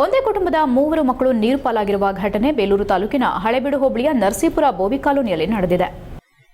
ಒಂದೇ ಕುಟುಂಬದ ಮೂವರು ಮಕ್ಕಳು ನೀರು ಪಾಲಾಗಿರುವ ಘಟನೆ ಬೇಲೂರು ತಾಲೂಕಿನ ಹಳೆಬೀಡು ಹೋಬಳಿಯ ನರಸೀಪುರ ಬೋವಿ ಕಾಲೋನಿಯಲ್ಲಿ ನಡೆದಿದೆ.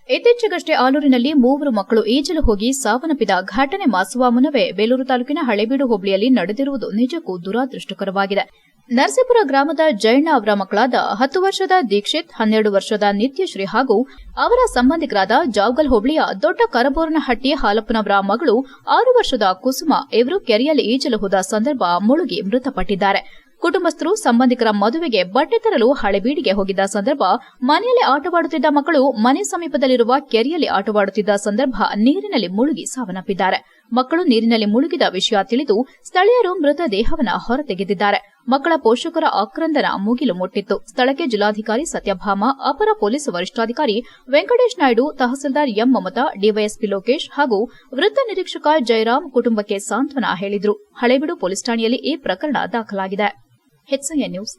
ಇತ್ತೀಚೆಗಷ್ಟೇ ಆಲೂರಿನಲ್ಲಿ ಮೂವರು ಮಕ್ಕಳು ಈಜಲು ಹೋಗಿ ಸಾವನ್ನಪ್ಪಿದ ಘಟನೆ ಮಾಸುವ ಮುನ್ನವೇ ಬೇಲೂರು ತಾಲೂಕಿನ ಹಳೆಬೀಡು ಹೋಬಳಿಯಲ್ಲಿ ನಡೆದಿರುವುದು ನಿಜಕ್ಕೂ ದುರಾದೃಷ್ಟಕರವಾಗಿದೆ. ನರಸೀಪುರ ಗ್ರಾಮದ ಜಯಣ್ಣ ಅವರ ಮಕ್ಕಳಾದ ಹತ್ತು ವರ್ಷದ ದೀಕ್ಷಿತ್, ಹನ್ನೆರಡು ವರ್ಷದ ನಿತ್ಯಶ್ರೀ ಹಾಗೂ ಅವರ ಸಂಬಂಧಿಕರಾದ ಜಾವಗಲ್ ಹೋಬಳಿಯ ದೊಡ್ಡ ಕರಬೋರನಹಟ್ಟಿ ಹಾಲಪ್ಪನವರ ಮಗಳು ಆರು ವರ್ಷದ ಕುಸುಮ ಇವರು ಕೆರೆಯಲ್ಲಿ ಈಜಲು ಹೋದ ಸಂದರ್ಭ ಮುಳುಗಿ ಮೃತಪಟ್ಟಿದ್ದಾರೆ. ಕುಟುಂಬಸ್ಥರು ಸಂಬಂಧಿಕರ ಮದುವೆಗೆ ಬಟ್ಟೆ ತರಲು ಹಳೆಬೀಡಿಗೆ ಹೋಗಿದ್ದ ಸಂದರ್ಭ, ಮನೆಯಲ್ಲಿ ಆಟವಾಡುತ್ತಿದ್ದ ಮಕ್ಕಳು ಮನೆ ಸಮೀಪದಲ್ಲಿರುವ ಕೆರೆಯಲ್ಲಿ ಆಟವಾಡುತ್ತಿದ್ದ ಸಂದರ್ಭ ನೀರಿನಲ್ಲಿ ಮುಳುಗಿ ಸಾವನ್ನಪ್ಪಿದ್ದಾರೆ. ಮಕ್ಕಳು ನೀರಿನಲ್ಲಿ ಮುಳುಗಿದ ವಿಷಯ ತಿಳಿದು ಸ್ಥಳೀಯರು ಮೃತದೇಹವನ್ನು ಹೊರತೆಗೆದಿದ್ದಾರೆ. ಮಕ್ಕಳ ಪೋಷಕರ ಆಕ್ರಂದನ ಮುಗಿಲು ಮುಟ್ಟಿತ್ತು. ಸ್ಥಳಕ್ಕೆ ಜಿಲ್ಲಾಧಿಕಾರಿ ಸತ್ಯಭಾಮ, ಅಪರ ಪೊಲೀಸ್ ವರಿಷ್ಠಾಧಿಕಾರಿ ವೆಂಕಟೇಶ್ ನಾಯ್ಡು, ತಹಸೀಲ್ದಾರ್ ಎಂ ಮಮತಾ, ಡಿವೈಎಸ್ಪಿ ಲೋಕೇಶ್ ಹಾಗೂ ವೃತ್ತ ನಿರೀಕ್ಷಕ ಜಯರಾಮ್ ಕುಟುಂಬಕ್ಕೆ ಸಾಂತ್ವನ ಹೇಳಿದ್ರು. ಹಳೆಬಿಡು ಪೊಲೀಸ್ ಠಾಣೆಯಲ್ಲಿ ಈ ಪ್ರಕರಣ ದಾಖಲಾಗಿದೆ. ಹೆಚ್ಐಎನ್ ನ್ಯೂಸ್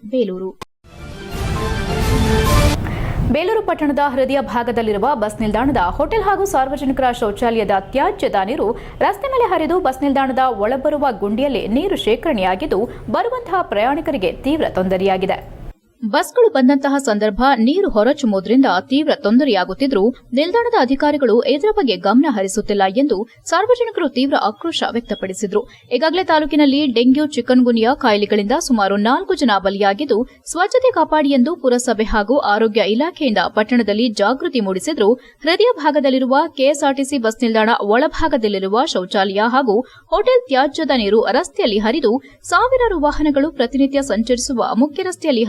ಬೇಲೂರು ಪಟ್ಟಣದ ಹೃದಯ ಭಾಗದಲ್ಲಿರುವ ಬಸ್ ನಿಲ್ದಾಣದ ಹೋಟೆಲ್ ಹಾಗೂ ಸಾರ್ವಜನಿಕರ ಶೌಚಾಲಯದ ತ್ಯಾಜ್ಯದ ನೀರು ರಸ್ತೆ ಮೇಲೆ ಹರಿದು ಬಸ್ ನಿಲ್ದಾಣದ ಒಳಬರುವ ಗುಂಡಿಯಲ್ಲಿ ನೀರು ಶೇಖರಣೆಯಾಗಿದ್ದು ಬರುವಂತಹ ಪ್ರಯಾಣಿಕರಿಗೆ ತೀವ್ರ ತೊಂದರೆಯಾಗಿದೆ. ಬಸ್ಗಳು ಬಂದಂತಹ ಸಂದರ್ಭ ನೀರು ಹೊರಚುಮೋದ್ರಿಂದ ತೀವ್ರ ತೊಂದರೆಯಾಗುತ್ತಿದ್ದರೂ ನಿಲ್ದಾಣದ ಅಧಿಕಾರಿಗಳು ಇದರ ಬಗ್ಗೆ ಗಮನ ಹರಿಸುತ್ತಿಲ್ಲ ಎಂದು ಸಾರ್ವಜನಿಕರು ತೀವ್ರ ಆಕ್ರೋಶ ವ್ಯಕ್ತಪಡಿಸಿದರು. ಈಗಾಗಲೇ ತಾಲೂಕಿನಲ್ಲಿ ಡೆಂಗ್ಯೂ ಚಿಕನ್ ಗುನಿಯಾ ಕಾಯಿಲೆಗಳಿಂದ ಸುಮಾರು ನಾಲ್ಕು ಜನ ಬಲಿಯಾಗಿದ್ದು, ಸ್ವಚ್ಛತೆ ಕಾಪಾಡಿ ಎಂದು ಪುರಸಭೆ ಹಾಗೂ ಆರೋಗ್ಯ ಇಲಾಖೆಯಿಂದ ಪಟ್ಟಣದಲ್ಲಿ ಜಾಗೃತಿ ಮೂಡಿಸಿದ್ರು. ಹೃದಯ ಭಾಗದಲ್ಲಿರುವ ಕೆಎಸ್ಆರ್ಟಿಸಿ ಬಸ್ ನಿಲ್ದಾಣ ಒಳಭಾಗದಲ್ಲಿರುವ ಶೌಚಾಲಯ ಹಾಗೂ ಹೋಟೆಲ್ ತ್ಯಾಜ್ಯದ ನೀರು ರಸ್ತೆಯಲ್ಲಿ ಹರಿದು ಸಾವಿರಾರು ವಾಹನಗಳು ಪ್ರತಿನಿತ್ಯ ಸಂಚರಿಸುವ ಮುಖ್ಯ ರಸ್ತೆಯಲ್ಲಿ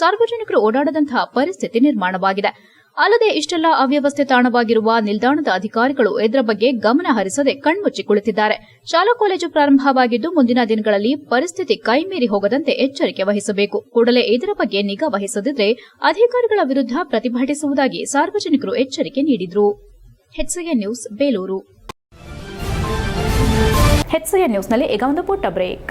ಸಾರ್ವಜನಿಕರು ಓಡಾಡದಂತಹ ಪರಿಸ್ಥಿತಿ ನಿರ್ಮಾಣವಾಗಿದೆ. ಅಲ್ಲದೆ ಇಷ್ಟೆಲ್ಲ ಅವ್ಯವಸ್ಥೆ ತಾಣವಾಗಿರುವ ನಿಲ್ದಾಣದ ಅಧಿಕಾರಿಗಳು ಇದರ ಬಗ್ಗೆ ಗಮನ ಹರಿಸದೆ ಕಣ್ಮುಚ್ಚಿ ಕುಳಿತಿದ್ದಾರೆ. ಶಾಲಾ ಕಾಲೇಜು ಪ್ರಾರಂಭವಾಗಿದ್ದು ಮುಂದಿನ ದಿನಗಳಲ್ಲಿ ಪರಿಸ್ಥಿತಿ ಕೈಮೀರಿ ಹೋಗದಂತೆ ಎಚ್ಚರಿಕೆ ವಹಿಸಬೇಕು. ಕೂಡಲೇ ಇದರ ಬಗ್ಗೆ ನಿಗಾ ವಹಿಸದಿದ್ರೆ ಅಧಿಕಾರಿಗಳ ವಿರುದ್ಧ ಪ್ರತಿಭಟಿಸುವುದಾಗಿ ಸಾರ್ವಜನಿಕರು ಎಚ್ಚರಿಕೆ ನೀಡಿದರು. ನ್ಯೂಸ್, ಬೇಲೂರು. ನ್ಯೂಸ್ನಲ್ಲಿ ಈಗ ಒಂದು ಪುಟ್ಟ ಬ್ರೇಕ್.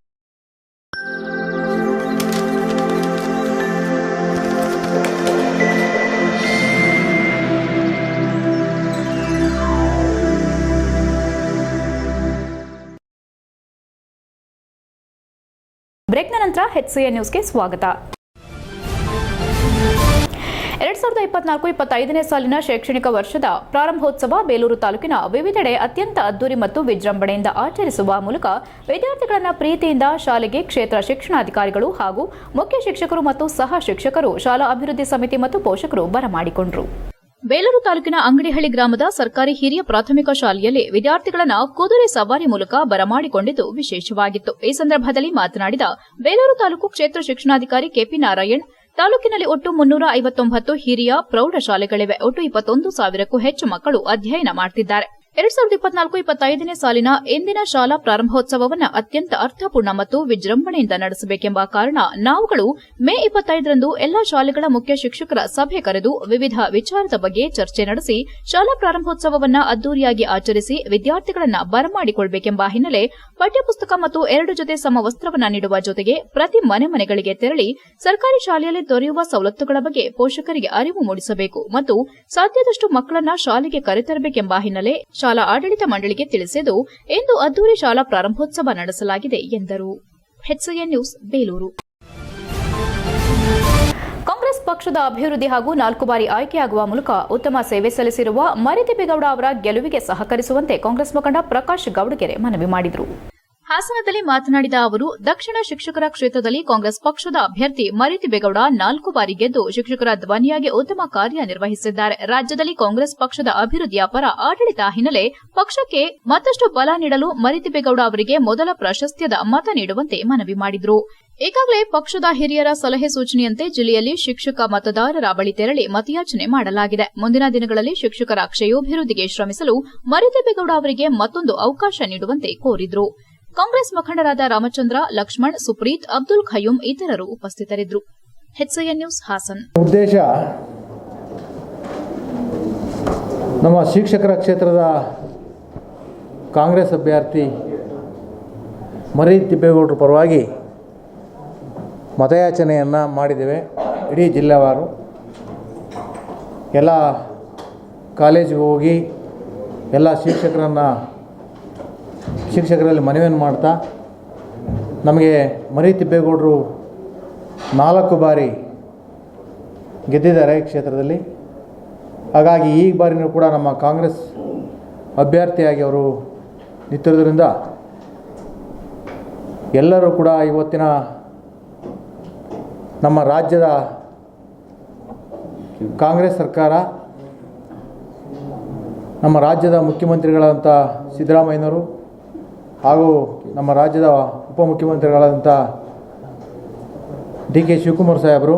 ಬ್ರೇಕ್ನ ನಂತರ ಹೆಚ್ಸಿಎನ್ ನ್ಯೂಸ್ಗೆ ಸ್ವಾಗತ. ಎರಡ್ ಸಾವಿರದ ಇಪ್ಪತ್ನಾಲ್ಕು ಇಪ್ಪತ್ತೈದನೇ ಸಾಲಿನ ಶೈಕ್ಷಣಿಕ ವರ್ಷದ ಪ್ರಾರಂಭೋತ್ಸವ ಬೇಲೂರು ತಾಲೂಕಿನ ವಿವಿಧೆಡೆ ಅತ್ಯಂತ ಅದ್ದೂರಿ ಮತ್ತು ವಿಜೃಂಭಣೆಯಿಂದ ಆಚರಿಸುವ ಮೂಲಕ ವಿದ್ಯಾರ್ಥಿಗಳನ್ನ ಪ್ರೀತಿಯಿಂದ ಶಾಲೆಗೆ ಕ್ಷೇತ್ರ ಶಿಕ್ಷಣಾಧಿಕಾರಿಗಳು ಹಾಗೂ ಮುಖ್ಯ ಶಿಕ್ಷಕರು ಮತ್ತು ಸಹ ಶಿಕ್ಷಕರು ಶಾಲಾ ಅಭಿವೃದ್ಧಿ ಸಮಿತಿ ಮತ್ತು ಪೋಷಕರು ಬರಮಾಡಿಕೊಂಡರು. ಬೇಲೂರು ತಾಲೂಕಿನ ಅಂಗಡಿಹಳ್ಳಿ ಗ್ರಾಮದ ಸರ್ಕಾರಿ ಹಿರಿಯ ಪ್ರಾಥಮಿಕ ಶಾಲೆಯಲ್ಲಿ ವಿದ್ಯಾರ್ಥಿಗಳನ್ನು ಕುದುರೆ ಸವಾರಿ ಮೂಲಕ ಬರಮಾಡಿಕೊಂಡಿದ್ದು ವಿಶೇಷವಾಗಿತ್ತು. ಈ ಸಂದರ್ಭದಲ್ಲಿ ಮಾತನಾಡಿದ ಬೇಲೂರು ತಾಲೂಕು ಕ್ಷೇತ್ರ ಶಿಕ್ಷಣಾಧಿಕಾರಿ ಕೆಪಿ ನಾರಾಯಣ್, ತಾಲೂಕಿನಲ್ಲಿ ಒಟ್ಟು ಮುನ್ನೂರ ಐವತ್ತೊಂಬತ್ತು ಹಿರಿಯ ಪ್ರೌಢಶಾಲೆಗಳಿವೆ. ಒಟ್ಟು ಇಪ್ಪತ್ತೊಂದು ಸಾವಿರಕ್ಕೂ ಹೆಚ್ಚು ಮಕ್ಕಳು ಅಧ್ಯಯನ ಮಾಡುತ್ತಿದ್ದಾರೆ ಎರಡ್ ಸಾವಿರದ ಇಪ್ಪತ್ನಾಲ್ಕು ಇಪ್ಪತ್ತೈದನೇ ಸಾಲಿನ ಇಂದಿನ ಶಾಲಾ ಪ್ರಾರಂಭೋತ್ಸವವನ್ನು ಅತ್ಯಂತ ಅರ್ಥಪೂರ್ಣ ಮತ್ತು ವಿಜೃಂಭಣೆಯಿಂದ ನಡೆಸಬೇಕೆಂಬ ಕಾರಣ ನಾವುಗಳು ಮೇ ಇಪ್ಪತ್ತೈದರಂದು ಎಲ್ಲಾ ಶಾಲೆಗಳ ಮುಖ್ಯ ಶಿಕ್ಷಕರ ಸಭೆ ಕರೆದು ವಿವಿಧ ವಿಚಾರದ ಬಗ್ಗೆ ಚರ್ಚೆ ನಡೆಸಿ ಶಾಲಾ ಪ್ರಾರಂಭೋತ್ಸವವನ್ನು ಅದ್ದೂರಿಯಾಗಿ ಆಚರಿಸಿ ವಿದ್ಯಾರ್ಥಿಗಳನ್ನು ಬರಮಾಡಿಕೊಳ್ಳಬೇಕೆಂಬ ಹಿನ್ನೆಲೆ ಪಠ್ಯಪುಸ್ತಕ ಮತ್ತು ಎರಡು ಜೊತೆ ಸಮವಸ್ತ್ರವನ್ನ ನೀಡುವ ಜೊತೆಗೆ ಪ್ರತಿ ಮನೆ ಮನೆಗಳಿಗೆ ತೆರಳಿ ಸರ್ಕಾರಿ ಶಾಲೆಯಲ್ಲಿ ದೊರೆಯುವ ಸವಲತ್ತುಗಳ ಬಗ್ಗೆ ಪೋಷಕರಿಗೆ ಅರಿವು ಮೂಡಿಸಬೇಕು ಮತ್ತು ಸಾಧ್ಯದಷ್ಟು ಮಕ್ಕಳನ್ನ ಶಾಲೆಗೆ ಕರೆತರಬೇಕೆಂಬ ಹಿನ್ನೆಲೆ ಶಾಲಾ ಆಡಳಿತ ಮಂಡಳಿಗೆ ತಿಳಿಸಿದ್ದು ಇಂದು ಅದ್ದೂರಿ ಶಾಲಾ ಪ್ರಾರಂಭೋತ್ಸವ ನಡೆಸಲಾಗಿದೆ ಎಂದರು. ನ್ಯೂಸ್, ಬೇಲೂರು. ಕಾಂಗ್ರೆಸ್ ಪಕ್ಷದ ಅಭಿವೃದ್ಧಿ ಹಾಗೂ ನಾಲ್ಕು ಬಾರಿ ಆಯ್ಕೆಯಾಗುವ ಮೂಲಕ ಉತ್ತಮ ಸೇವೆ ಸಲ್ಲಿಸಿರುವ ಮರಿತಿಬ್ಬೇಗೌಡ ಅವರ ಗೆಲುವಿಗೆ ಸಹಕರಿಸುವಂತೆ ಕಾಂಗ್ರೆಸ್ ಮುಖಂಡ ಪ್ರಕಾಶ್ ಗೌಡಗೆರೆ ಮನವಿ ಮಾಡಿದರು. ಹಾಸನದಲ್ಲಿ ಮಾತನಾಡಿದ ಅವರು, ದಕ್ಷಿಣ ಶಿಕ್ಷಕರ ಕ್ಷೇತ್ರದಲ್ಲಿ ಕಾಂಗ್ರೆಸ್ ಪಕ್ಷದ ಅಭ್ಯರ್ಥಿ ಮರಿತಿಬೇಗೌಡ ನಾಲ್ಕು ಬಾರಿ ಗೆದ್ದು ಶಿಕ್ಷಕರ ಧ್ವನಿಯಾಗಿ ಉತ್ತಮ ಕಾರ್ಯನಿರ್ವಹಿಸಿದ್ದಾರೆ ರಾಜ್ಯದಲ್ಲಿ ಕಾಂಗ್ರೆಸ್ ಪಕ್ಷದ ಅಭಿವೃದ್ಧಿಯ ಪರ ಆಡಳಿತ ಹಿನ್ನೆಲೆ ಪಕ್ಷಕ್ಕೆ ಮತ್ತಷ್ಟು ಬಲ ನೀಡಲು ಮರಿತಿಬೇಗೌಡ ಅವರಿಗೆ ಮೊದಲ ಪ್ರಾಶಸ್ತ್ಯದ ಮತ ನೀಡುವಂತೆ ಮನವಿ ಮಾಡಿದರು. ಈಗಾಗಲೇ ಪಕ್ಷದ ಹಿರಿಯರ ಸಲಹೆ ಸೂಚನೆಯಂತೆ ಜಿಲ್ಲೆಯಲ್ಲಿ ಶಿಕ್ಷಕ ಮತದಾರರ ಬಳಿ ತೆರಳಿ ಮತಯಾಚನೆ ಮಾಡಲಾಗಿದೆ. ಮುಂದಿನ ದಿನಗಳಲ್ಲಿ ಶಿಕ್ಷಕರ ಕ್ಷಯೋಭಿವೃದ್ಧಿಗೆ ಶ್ರಮಿಸಲು ಮರಿತಿಬೇಗೌಡ ಅವರಿಗೆ ಮತ್ತೊಂದು ಅವಕಾಶ ನೀಡುವಂತೆ ಕೋರಿದ್ರು. ಕಾಂಗ್ರೆಸ್ ಮುಖಂಡರಾದ ರಾಮಚಂದ್ರ, ಲಕ್ಷ್ಮಣ್, ಸುಪ್ರೀತ್, ಅಬ್ದುಲ್ ಖಯೂಂ ಇತರರು ಉಪಸ್ಥಿತರಿದ್ದರು. ನ್ಯೂಸ್ ಹಾಸನ್. ಉದ್ದೇಶ ನಮ್ಮ ಶಿಕ್ಷಕರ ಕ್ಷೇತ್ರದ ಕಾಂಗ್ರೆಸ್ ಅಭ್ಯರ್ಥಿ ಮರಿ ತಿಪ್ಪೇಗೌಡರ ಪರವಾಗಿ ಮತಯಾಚನೆಯನ್ನು ಮಾಡಿದ್ದೇವೆ. ಇಡೀ ಜಿಲ್ಲೆವಾರು. ಎಲ್ಲ ಕಾಲೇಜಿಗೆ ಹೋಗಿ ಎಲ್ಲ ಶಿಕ್ಷಕರನ್ನು ಶಿಕ್ಷಕರಲ್ಲಿ ಮನವಿಯನ್ನು ಮಾಡ್ತಾ ನಮಗೆ ಮರಿ ತಿಪ್ಪೇಗೌಡರು ನಾಲ್ಕು ಬಾರಿ ಗೆದ್ದಿದ್ದಾರೆ ಕ್ಷೇತ್ರದಲ್ಲಿ. ಹಾಗಾಗಿ ಈ ಬಾರಿನೂ ಕೂಡ ನಮ್ಮ ಕಾಂಗ್ರೆಸ್ ಅಭ್ಯರ್ಥಿಯಾಗಿ ಅವರು ನಿಂತಿರೋದ್ರಿಂದ ಎಲ್ಲರೂ ಕೂಡ ಇವತ್ತಿನ ನಮ್ಮ ರಾಜ್ಯದ ಕಾಂಗ್ರೆಸ್ ಸರ್ಕಾರ, ನಮ್ಮ ರಾಜ್ಯದ ಮುಖ್ಯಮಂತ್ರಿಗಳಾದಂಥ ಸಿದ್ದರಾಮಯ್ಯನವರು ಹಾಗೂ ನಮ್ಮ ರಾಜ್ಯದ ಉಪಮುಖ್ಯಮಂತ್ರಿಗಳಾದಂಥ ಡಿ ಕೆ ಶಿವಕುಮಾರ್ ಸಾಹೇಬರು.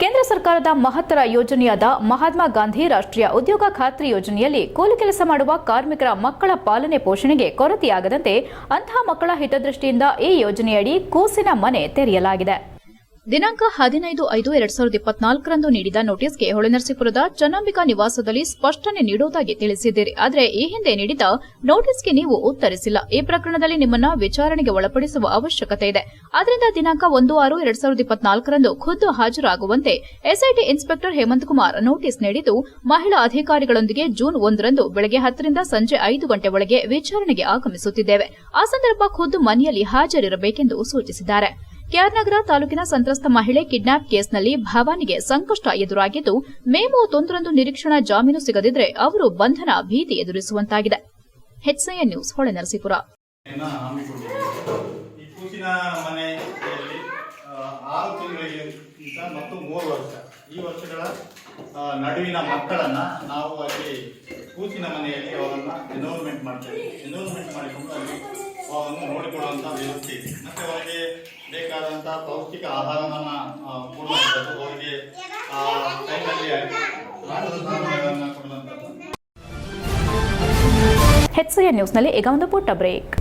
ಕೇಂದ್ರ ಸರ್ಕಾರದ ಮಹತ್ತರ ಯೋಜನೆಯಾದ ಮಹಾತ್ಮ ಗಾಂಧಿ ರಾಷ್ಟ್ರೀಯ ಉದ್ಯೋಗ ಖಾತ್ರಿ ಯೋಜನೆಯಲ್ಲಿ ಕೂಲಿ ಕೆಲಸ ಮಾಡುವ ಕಾರ್ಮಿಕರ ಮಕ್ಕಳ ಪಾಲನೆ ಪೋಷಣೆಗೆ ಕೊರತೆಯಾಗದಂತೆ ಅಂತಹ ಮಕ್ಕಳ ಹಿತದೃಷ್ಟಿಯಿಂದ ಈ ಯೋಜನೆಯಡಿ ಕೂಸಿನ ಮನೆ ತೆರೆಯಲಾಗಿದೆ. ದಿನಾಂಕ ಹದಿನೈದು ಐದು ಎರಡ್ ಸಾವಿರದ ಇಪ್ಪತ್ನಾಲ್ಕರಂದು ನೀಡಿದ ನೋಟಿಸ್ಗೆ ಹೊಳೆನರಸೀಪುರದ ಚನ್ನಾಂಬಿಕಾ ನಿವಾಸದಲ್ಲಿ ಸ್ಪಷ್ಟನೆ ನೀಡುವುದಾಗಿ ತಿಳಿಸಿದ್ದೀರಿ. ಆದರೆ ಈ ಹಿಂದೆ ನೀಡಿದ ನೋಟಿಸ್ಗೆ ನೀವು ಉತ್ತರಿಸಿಲ್ಲ. ಈ ಪ್ರಕರಣದಲ್ಲಿ ನಿಮ್ಮನ್ನ ವಿಚಾರಣೆಗೆ ಒಳಪಡಿಸುವ ಅವಶ್ಯಕತೆ ಇದೆ. ಆದ್ದರಿಂದ ದಿನಾಂಕ ಒಂದು ಆರು ಎರಡ್ ಸಾವಿರದ ಇಪ್ಪತ್ನಾಲ್ಕರಂದು ಖುದ್ದು ಹಾಜರಾಗುವಂತೆ SIT inspector Hemanth Kumar notice ನೀಡಿದ್ದು, ಮಹಿಳಾ ಅಧಿಕಾರಿಗಳೊಂದಿಗೆ ಜೂನ್ ಒಂದರಂದು ಬೆಳಗ್ಗೆ ಹತ್ತರಿಂದ ಸಂಜೆ ಐದು ಗಂಟೆ ಒಳಗೆ ವಿಚಾರಣೆಗೆ ಆಗಮಿಸುತ್ತಿದ್ದೇವೆ. ಆ ಸಂದರ್ಭ ಖುದ್ದು ಮನೆಯಲ್ಲಿ ಹಾಜರಿರಬೇಕೆಂದು ಸೂಚಿಸಿದ್ದಾರೆ. ಕೆಆರ್ನಗರ ತಾಲೂಕಿನ ಸಂತ್ರಸ್ತ ಮಹಿಳೆ ಕಿಡ್ನಾಪ್ ಕೇಸ್ನಲ್ಲಿ ಭವಾನಿಗೆ ಸಂಕಷ್ಟ ಎದುರಾಗಿದ್ದು, ಮೇ ಮೂವತ್ತೊಂದರಂದು ನಿರೀಕ್ಷಣಾ ಜಾಮೀನು ಸಿಗದಿದ್ರೆ ಅವರು ಬಂಧನ ಭೀತಿ ಎದುರಿಸುವಂತಾಗಿದೆ. ನ್ಯೂಸ್ ಹೊಳೆನರಸೀಪುರ ಈ ವರ್ಷಗಳ ನಡುವಿನ ಮಕ್ಕಳನ್ನ ನಾವು ಅಲ್ಲಿ ಕೂಸಿನ ಮನೆಯಲ್ಲಿ ಅವರನ್ನ ಎನ್ರೋಲ್ಮೆಂಟ್ ಮಾಡ್ತೇವೆ ಎನ್ರೋಲ್ಮೆಂಟ್ ಮಾಡಿಕೊಂಡು ಅಲ್ಲಿ ಅವರನ್ನು ನೋಡಿಕೊಳ್ಳುವಂಥ ವ್ಯವಸ್ಥೆ ಇದೆ. ಮತ್ತೆ ಅವರಿಗೆ ಬೇಕಾದಂಥ ಪೌಷ್ಟಿಕ ಆಹಾರವನ್ನ ಕೊಡುವಂಥದ್ದು ಅವರಿಗೆ ಟೈಮಲ್ಲಿ ಕೊಡುವಂಥದ್ದು ನ್ಯೂಸ್ನಲ್ಲಿ ಈಗ ಒಂದು ಪುಟ್ಟ ಬ್ರೇಕ್.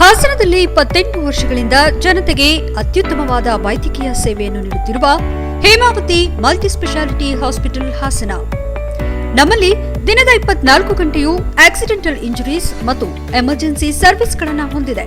ಹಾಸನದಲ್ಲಿ ಇಪ್ಪತ್ತೆಂಟು ವರ್ಷಗಳಿಂದ ಜನತೆಗೆ ಅತ್ಯುತ್ತಮವಾದ ವೈದ್ಯಕೀಯ ಸೇವೆಯನ್ನು ನೀಡುತ್ತಿರುವ Hemavathi multi speciality hospital Hassan. ನಮ್ಮಲ್ಲಿ ದಿನದ ಇಪ್ಪತ್ನಾಲ್ಕು ಗಂಟೆಯೂ ಆಕ್ಸಿಡೆಂಟಲ್ ಇಂಜುರೀಸ್ ಮತ್ತು ಎಮರ್ಜೆನ್ಸಿ ಸರ್ವಿಸ್ಗಳನ್ನು ಹೊಂದಿದೆ.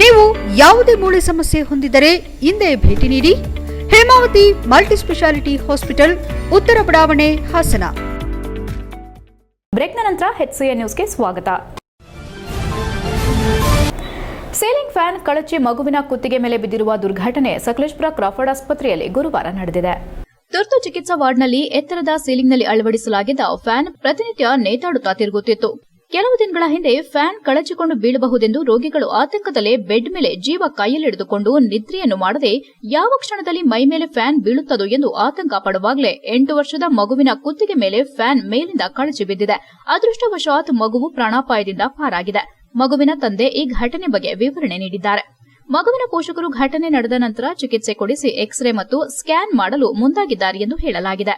ನೀವು ಯಾವುದೇ ಮೂಳೆ ಸಮಸ್ಯೆ ಹೊಂದಿದರೆ ಹಿಂದೆ ಭೇಟಿ ನೀಡಿ. ಹೇಮಾವತಿ ಮಲ್ಟಿ ಸ್ಪೆಷಾಲಿಟಿ ಹಾಸ್ಪಿಟಲ್, ಉತ್ತರ ಬಡಾವಣೆ, ಹಾಸನ. ಬ್ರೇಕ್ನ ನಂತರ ಹೆಚ್ಸಿಎ ನ್ಯೂಸ್ಗೆ ಸ್ವಾಗತ. ಸೀಲಿಂಗ್ ಫ್ಯಾನ್ ಕಳಚಿ ಮಗುವಿನ ಕುತ್ತಿಗೆ ಮೇಲೆ ಬಿದ್ದಿರುವ ದುರ್ಘಟನೆ ಸಕಲೇಶ್ಪುರ ಕ್ರಾಫರ್ಡ್ ಆಸ್ಪತ್ರೆಯಲ್ಲಿ ಗುರುವಾರ ನಡೆದಿದೆ. ತುರ್ತು ಚಿಕಿತ್ಸಾ ವಾರ್ಡ್ನಲ್ಲಿ ಎತ್ತರದ ಸೀಲಿಂಗ್ನಲ್ಲಿ ಅಳವಡಿಸಲಾಗಿದ್ದ ಫ್ಯಾನ್ ಪ್ರತಿನಿತ್ಯ ನೇತಾಡುತ್ತಾ ತಿರುಗುತ್ತಿತ್ತು. ಕೆಲವು ದಿನಗಳ ಹಿಂದೆ ಫ್ಯಾನ್ ಕಳಚಿಕೊಂಡು ಬೀಳಬಹುದೆಂದು ರೋಗಿಗಳು ಆತಂಕದಲ್ಲೇ ಬೆಡ್ ಮೇಲೆ ಜೀವ ಕೈಯಲ್ಲಿಡಿದುಕೊಂಡು ನಿದ್ರೆಯನ್ನು ಮಾಡದೆ ಯಾವ ಕ್ಷಣದಲ್ಲಿ ಮೈ ಮೇಲೆ ಫ್ಯಾನ್ ಬೀಳುತ್ತದೋ ಎಂದು ಆತಂಕ ಪಡುವಾಗಲೇ ಎಂಟು ವರ್ಷದ ಮಗುವಿನ ಕುತ್ತಿಗೆ ಮೇಲೆ ಫ್ಯಾನ್ ಮೇಲಿಂದ ಕಳಚಿ ಬಿದ್ದಿದೆ. ಅದೃಷ್ಟವಶಾತ್ ಮಗುವು ಪ್ರಾಣಾಪಾಯದಿಂದ ಪಾರಾಗಿದೆ. ಮಗುವಿನ ತಂದೆ ಈ ಘಟನೆ ಬಗ್ಗೆ ವಿವರಣೆ ನೀಡಿದ್ದಾರೆ. ಮಗುವಿನ ಪೋಷಕರು ಘಟನೆ ನಡೆದ ನಂತರ ಚಿಕಿತ್ಸೆ ಕೊಡಿಸಿ ಎಕ್ಸ್ರೇ ಮತ್ತು ಸ್ಕ್ಯಾನ್ ಮಾಡಲು ಮುಂದಾಗಿದ್ದಾರೆ ಎಂದು ಹೇಳಲಾಗಿದೆ.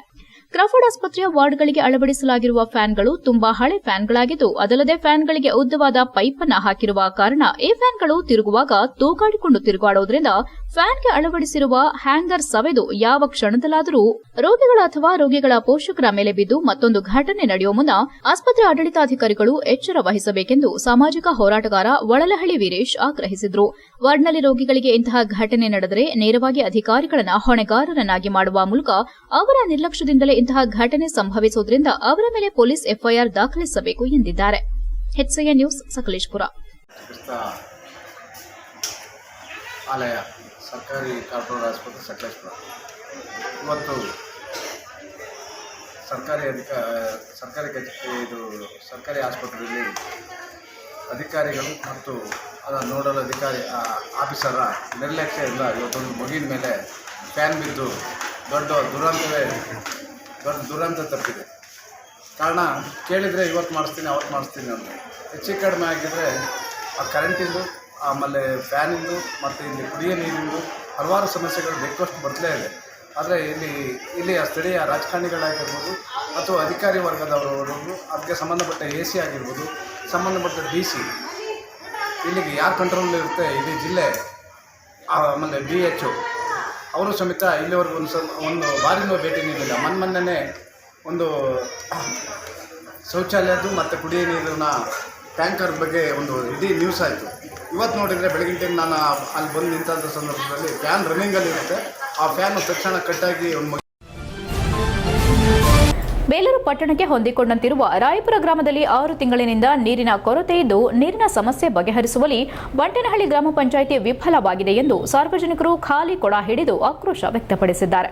ಕ್ರಾಫರ್ಡ್ ಆಸ್ಪತ್ರೆಯ ವಾರ್ಡ್ಗಳಿಗೆ ಅಳವಡಿಸಲಾಗಿರುವ ಫ್ಯಾನ್ಗಳು ತುಂಬಾ ಹಳೆ ಫ್ಯಾನ್ಗಳಾಗಿದ್ದು, ಅದಲ್ಲದೆ ಫ್ಯಾನ್ಗಳಿಗೆ ಉದ್ದವಾದ ಪೈಪ್ ಅನ್ನು ಹಾಕಿರುವ ಕಾರಣ ಈ ಫ್ಯಾನ್ಗಳು ತಿರುಗುವಾಗ ತೂಗಾಡಿಕೊಂಡು ತಿರುಗಾಡುವುದರಿಂದ ಫ್ಯಾನ್ಗೆ ಅಳವಡಿಸಿರುವ ಹ್ಯಾಂಗರ್ ಸವೆದು ಯಾವ ಕ್ಷಣದಲ್ಲಾದರೂ ರೋಗಿಗಳ ಅಥವಾ ರೋಗಿಗಳ ಪೋಷಕರ ಮೇಲೆ ಬಿದ್ದು ಮತ್ತೊಂದು ಘಟನೆ ನಡೆಯುವ ಮುನ್ನ ಆಸ್ಪತ್ರೆ ಆಡಳಿತಾಧಿಕಾರಿಗಳು ಎಚ್ಚರ ವಹಿಸಬೇಕೆಂದು ಸಾಮಾಜಿಕ ಹೋರಾಟಗಾರ ಒಳಲಹಳ್ಳಿ ವೀರೇಶ್ ಆಗ್ರಹಿಸಿದ್ರು. ವಾರ್ಡ್ನಲ್ಲಿ ರೋಗಿಗಳಿಗೆ ಇಂತಹ ಘಟನೆ ನಡೆದರೆ ನೇರವಾಗಿ ಅಧಿಕಾರಿಗಳನ್ನ ಹೊಣೆಗಾರರನ್ನಾಗಿ ಮಾಡುವ ಮೂಲಕ ಅವರ ನಿರ್ಲಕ್ಷ್ಯದಿಂದಲೇ ಇಂತಹ ಘಟನೆ ಸಂಭವಿಸುವುದರಿಂದ ಅವರ ಮೇಲೆ ಪೊಲೀಸ್ ಎಫ್ಐಆರ್ ದಾಖಲಿಸಬೇಕು ಎಂದಿದ್ದಾರೆ. HIA news, Sakleshpur. ಆಲಯ, ಸರ್ಕಾರಿ ಕಾರ್ಪೊರೇಟ್ ಆಸ್ಪತ್ರೆ, ಸಕಲೇಶ್ಪುರ. ಇವತ್ತು ಸರ್ಕಾರಿ ಅಧಿಕ, ಸರ್ಕಾರಿ ಕಚೇರಿ, ಇದು ಸರ್ಕಾರಿ ಆಸ್ಪತ್ರೆಯಲ್ಲಿ ಅಧಿಕಾರಿಗಳು ಮತ್ತು ಅದರ ನೋಡಲ್ ಅಧಿಕಾರಿ ಆಫೀಸರ ನಿರ್ಲಕ್ಷ್ಯ ಇಲ್ಲ. ಇವತ್ತೊಂದು ಮಗಿನ ಮೇಲೆ ಫ್ಯಾನ್ ಬಿದ್ದು ದೊಡ್ಡ ದುರಂತವೇ ದೊಡ್ಡ ದುರಂತ ತಪ್ಪಿದೆ. ಕಾರಣ ಕೇಳಿದರೆ ಇವತ್ತು ಮಾಡಿಸ್ತೀನಿ, ಅವತ್ತು ಮಾಡಿಸ್ತೀನಿ ಅಂತ ಹೆಚ್ಚು ಕಡಿಮೆ ಆಗಿದ್ರೆ ಆ ಕರೆಂಟಿಂದು, ಆಮೇಲೆ ಫ್ಯಾನಿಂದು, ಮತ್ತು ಇಲ್ಲಿ ಕುಡಿಯೋ ನೀರಿಂದು ಹಲವಾರು ಸಮಸ್ಯೆಗಳು ಬೇಕಷ್ಟು ಬರ್ತಲೇ ಇದೆ. ಆದರೆ ಇಲ್ಲಿ ಇಲ್ಲಿ ಸ್ಥಳೀಯ ರಾಜಕಾರಣಿಗಳಾಗಿರ್ಬೋದು ಅಥವಾ ಅಧಿಕಾರಿ ವರ್ಗದವರು ಅದಕ್ಕೆ ಸಂಬಂಧಪಟ್ಟ ಎ ಸಿ ಆಗಿರ್ಬೋದು, ಸಂಬಂಧಪಟ್ಟ ಡಿ ಸಿ, ಇಲ್ಲಿಗೆ ಯಾರು ಕಂಟ್ರೋಲ್ ಇರುತ್ತೆ? ಇಡೀ ಜಿಲ್ಲೆ, ಆಮೇಲೆ ಡಿ ಎಚ್ ಅವರು ಸಮೇತ ಇಲ್ಲಿವರೆಗೂ ಒಂದು ಸಲ ಒಂದು ಬಾರಿನೂ ಭೇಟಿ ನೀಡಿಲ್ಲ. ಮೊನ್ನೆ ಒಂದು ಶೌಚಾಲಯದ್ದು ಮತ್ತು ಕುಡಿಯ ನೀರಿನ ಟ್ಯಾಂಕರ್ ಬಗ್ಗೆ ಒಂದು ಇಡೀ ನ್ಯೂಸ್ ಆಯಿತು. ಇವತ್ತು ನೋಡಿದರೆ ಬೆಳಗಿನ ಟೈಮ್ ನಾನು ಅಲ್ಲಿ ಬಂದು ನಿಂತಹ ಸಂದರ್ಭದಲ್ಲಿ ಫ್ಯಾನ್ ರನ್ನಿಂಗಲ್ಲಿ ಇರುತ್ತೆ. ಆ ಫ್ಯಾನ್ ತಕ್ಷಣ ಕಟ್ಟಾಗಿ ಒಂದು ಬೇಲೂರು ಪಟ್ಟಣಕ್ಕೆ ಹೊಂದಿಕೊಂಡಂತಿರುವ ರಾಯಪುರ ಗ್ರಾಮದಲ್ಲಿ ಆರು ತಿಂಗಳಿನಿಂದ ನೀರಿನ ಕೊರತೆ ಇದ್ದು ನೀರಿನ ಸಮಸ್ಯೆ ಬಗೆಹರಿಸುವಲ್ಲಿ ಬಂಟನಹಳ್ಳಿ ಗ್ರಾಮ ಪಂಚಾಯಿತಿ ವಿಫಲವಾಗಿದೆ ಎಂದು ಸಾರ್ವಜನಿಕರು ಖಾಲಿ ಕೊಡ ಹಿಡಿದು ಆಕ್ರೋಶ ವ್ಯಕ್ತಪಡಿಸಿದ್ದಾರೆ.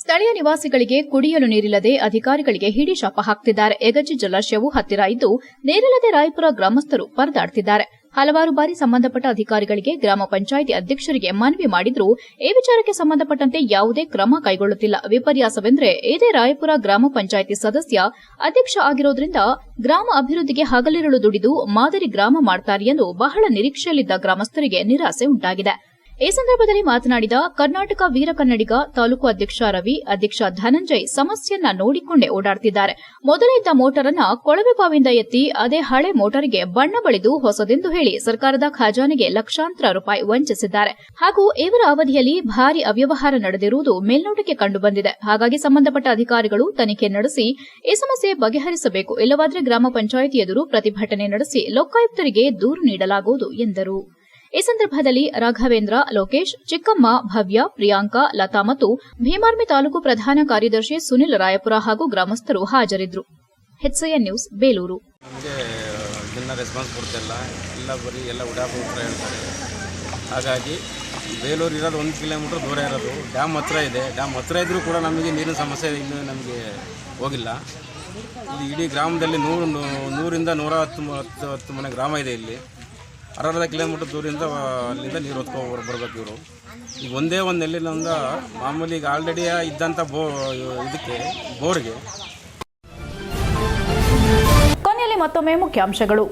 ಸ್ಥಳೀಯ ನಿವಾಸಿಗಳಿಗೆ ಕುಡಿಯಲು ನೀರಿಲ್ಲದೆ ಅಧಿಕಾರಿಗಳಿಗೆ ಹಿಡಿ ಶಾಪ ಹಾಕ್ತಿದ್ದಾರೆ. ಎಗಜಿ ಜಲಾಶಯವು ಹತ್ತಿರ ಇದ್ದು, ನೀರಿಲ್ಲದೆ ರಾಯಪುರ ಗ್ರಾಮಸ್ಥರು ಪರದಾಡ್ತಿದ್ದಾರೆ. ಹಲವಾರು ಬಾರಿ ಸಂಬಂಧಪಟ್ಟ ಅಧಿಕಾರಿಗಳಿಗೆ ಗ್ರಾಮ ಪಂಚಾಯಿತಿ ಅಧ್ಯಕ್ಷರಿಗೆ ಮನವಿ ಮಾಡಿದರೂ ಈ ವಿಚಾರಕ್ಕೆ ಸಂಬಂಧಪಟ್ಟಂತೆ ಯಾವುದೇ ಕ್ರಮ ಕೈಗೊಳ್ಳುತ್ತಿಲ್ಲ. ವಿಪರ್ಯಾಸವೆಂದರೆ ಇದೇ ರಾಯಪುರ ಗ್ರಾಮ ಪಂಚಾಯಿತಿ ಸದಸ್ಯ ಅಧ್ಯಕ್ಷ ಆಗಿರೋದ್ರಿಂದ ಗ್ರಾಮ ಅಭಿವೃದ್ಧಿಗೆ ಹಗಲಿರುಳು ದುಡಿದು ಮಾದರಿ ಗ್ರಾಮ ಮಾಡ್ತಾರೆ ಎಂದು ಬಹಳ ನಿರೀಕ್ಷೆಯಲ್ಲಿದ್ದ ಗ್ರಾಮಸ್ಥರಿಗೆ ನಿರಾಸೆ ಉಂಟಾಗಿದೆ. ಈ ಸಂದರ್ಭದಲ್ಲಿ ಮಾತನಾಡಿದ ಕರ್ನಾಟಕ ವೀರ ಕನ್ನಡಿಗ ತಾಲೂಕು ಅಧ್ಯಕ್ಷ ರವಿ, ಅಧ್ಯಕ್ಷ ಧನಂಜಯ್ ಸಮಸ್ಯೆಯನ್ನ ನೋಡಿಕೊಂಡೇ ಓಡಾಡ್ತಿದ್ದಾರೆ. ಮೊದಲೇ ಇದ್ದ ಮೋಟಾರನ್ನ ಕೊಳವೆ ಬಾವಿಯಿಂದ ಎತ್ತಿ ಅದೇ ಹಳೆ ಮೋಟಾರಿಗೆ ಬಣ್ಣ ಬಳಿದು ಹೊಸದೆಂದು ಹೇಳಿ ಸರ್ಕಾರದ ಖಜಾನೆಗೆ ಲಕ್ಷಾಂತರ ರೂಪಾಯಿ ವಂಚಿಸಿದ್ದಾರೆ. ಹಾಗೂ ಇವರ ಅವಧಿಯಲ್ಲಿ ಭಾರಿ ಅವ್ಯವಹಾರ ನಡೆದಿರುವುದು ಮೇಲ್ನೋಟಕ್ಕೆ ಕಂಡುಬಂದಿದೆ. ಹಾಗಾಗಿ ಸಂಬಂಧಪಟ್ಟ ಅಧಿಕಾರಿಗಳು ತನಿಖೆ ನಡೆಸಿ ಈ ಸಮಸ್ಯೆ ಬಗೆಹರಿಸಬೇಕು. ಇಲ್ಲವಾದರೆ ಗ್ರಾಮ ಪಂಚಾಯಿತಿ ಎದುರು ಪ್ರತಿಭಟನೆ ನಡೆಸಿ ಲೋಕಾಯುಕ್ತರಿಗೆ ದೂರು ನೀಡಲಾಗುವುದು ಎಂದರು. ಈ ಸಂದರ್ಭದಲ್ಲಿ ರಾಘವೇಂದ್ರ, ಲೋಕೇಶ್, ಚಿಕ್ಕಮ್ಮ, ಭವ್ಯ, ಪ್ರಿಯಾಂಕಾ, ಲತಾ ಮತ್ತು ಭೀಮಾರ್ಮಿ ತಾಲೂಕು ಪ್ರಧಾನ ಕಾರ್ಯದರ್ಶಿ ಸುನಿಲ್ ರಾಯಪುರ ಹಾಗೂ ಗ್ರಾಮಸ್ಥರು ಹಾಜರಿದ್ದರು. ನ್ಯೂಸ್, ಬೇಲೂರು. ರೆಸ್ಪಾನ್ಸ್ ಕೊಡ್ತಿಲ್ಲ. ಎಲ್ಲ ಬರೀ ಎಲ್ಲ ಹೇಳ್ತಾರೆ. ಹಾಗಾಗಿ ಬೇಲೂರು ಇರೋದು ಒಂದು ಕಿಲೋಮೀಟ್ರ್ ದೂರ ಇರೋದು. ಡ್ಯಾಮ್ ಹತ್ರ ಇದೆ. ಡ್ಯಾಮ್ ಹತ್ರ ಇದ್ದರೂ ಕೂಡ ನಮಗೆ ನೀರಿನ ಸಮಸ್ಯೆ ಇನ್ನೂ ನಮಗೆ ಹೋಗಿಲ್ಲ. ಇಲ್ಲಿ ಇಡೀ ಗ್ರಾಮದಲ್ಲಿ ನೂರು, ನೂರಿಂದ ನೂರ ಹತ್ತು ಹತ್ತು ಹತ್ತು ಮನೆ ಗ್ರಾಮ ಇದೆ ಇಲ್ಲಿ. ಅರ್ಧ ಕಿಲೋಮೀಟರ್ ದೂರಿಂದ ಅಲ್ಲಿಂದ ನೀರು ಹೊತ್ಕೊ ಬರ್ಬೇಕು ಇವರು. ಈಗ ಒಂದೇ ಒಂದು ನೆಲ್ಲಿನಿಂದ ಮಾಮೂಲಿ ಈಗ ಆಲ್ರೆಡಿ ಇದ್ದಂಥ ಬೋ, ಇದಕ್ಕೆ, ಬೋರ್ಗೆ. ಕೊನೆಯಲ್ಲಿ ಮತ್ತೊಮ್ಮೆ ಮುಖ್ಯಾಂಶಗಳು.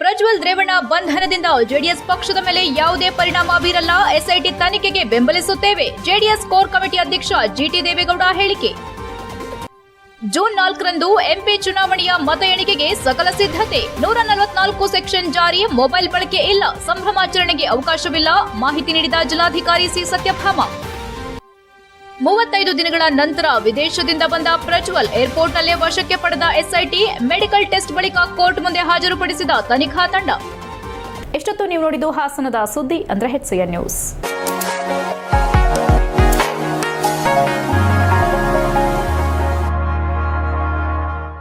ಪ್ರಜ್ವಲ್ ರೇವಣ್ಣ ಬಂಧನದಿಂದ ಜೆಡಿಎಸ್ ಪಕ್ಷದ ಮೇಲೆ ಯಾವುದೇ ಪರಿಣಾಮ ಬೀರಲ್ಲ, ಎಸ್ಐಟಿ ತನಿಖೆಗೆ ಬೆಂಬಲಿಸುತ್ತೇವೆ. ಜೆಡಿಎಸ್ ಕೋರ್ ಕಮಿಟಿ ಅಧ್ಯಕ್ಷ ಜಿಟಿ ದೇವೇಗೌಡ ಹೇಳಿಕೆ. ಜೂನ್ ನಾಲ್ಕರಂದು ಎಂಪಿ ಚುನಾವಣೆಯ ಮತ ಎಣಿಕೆಗೆ ಸಕಲ ಸಿದ್ಧತೆ. ನೂರ ನಲವತ್ನಾಲ್ಕು ಸೆಕ್ಷನ್ ಜಾರಿ, ಮೊಬೈಲ್ ಬಳಕೆ ಇಲ್ಲ ಸಂಭ್ರಮಾಚರಣೆಗೆ ಅವಕಾಶವಿಲ್ಲ, ಮಾಹಿತಿ ನೀಡಿದ ಜಿಲ್ಲಾಧಿಕಾರಿ ಸಿ ಸತ್ಯಭಾಮ. ಮೂವತ್ತೈದು ದಿನಗಳ ನಂತರ ವಿದೇಶದಿಂದ ಬಂದ ಪ್ರಜ್ವಲ್ ಏರ್ಪೋರ್ಟ್ನಲ್ಲೇ ವಶಕ್ಕೆ ಪಡೆದ ಎಸ್ಐಟಿ, ಮೆಡಿಕಲ್ ಟೆಸ್ಟ್ ಬಳಿಕ ಕೋರ್ಟ್ ಮುಂದೆ ಹಾಜರುಪಡಿಸಿದ ತನಿಖಾ ತಂಡ. ಇಷ್ಟೊತ್ತು ನೀವು ನೋಡಿದ್ದು ಹಾಸನದ ಸುದ್ದಿ ಅಂದ್ರೆ ಹೆಚ್ಸಿಯ ನ್ಯೂಸ್.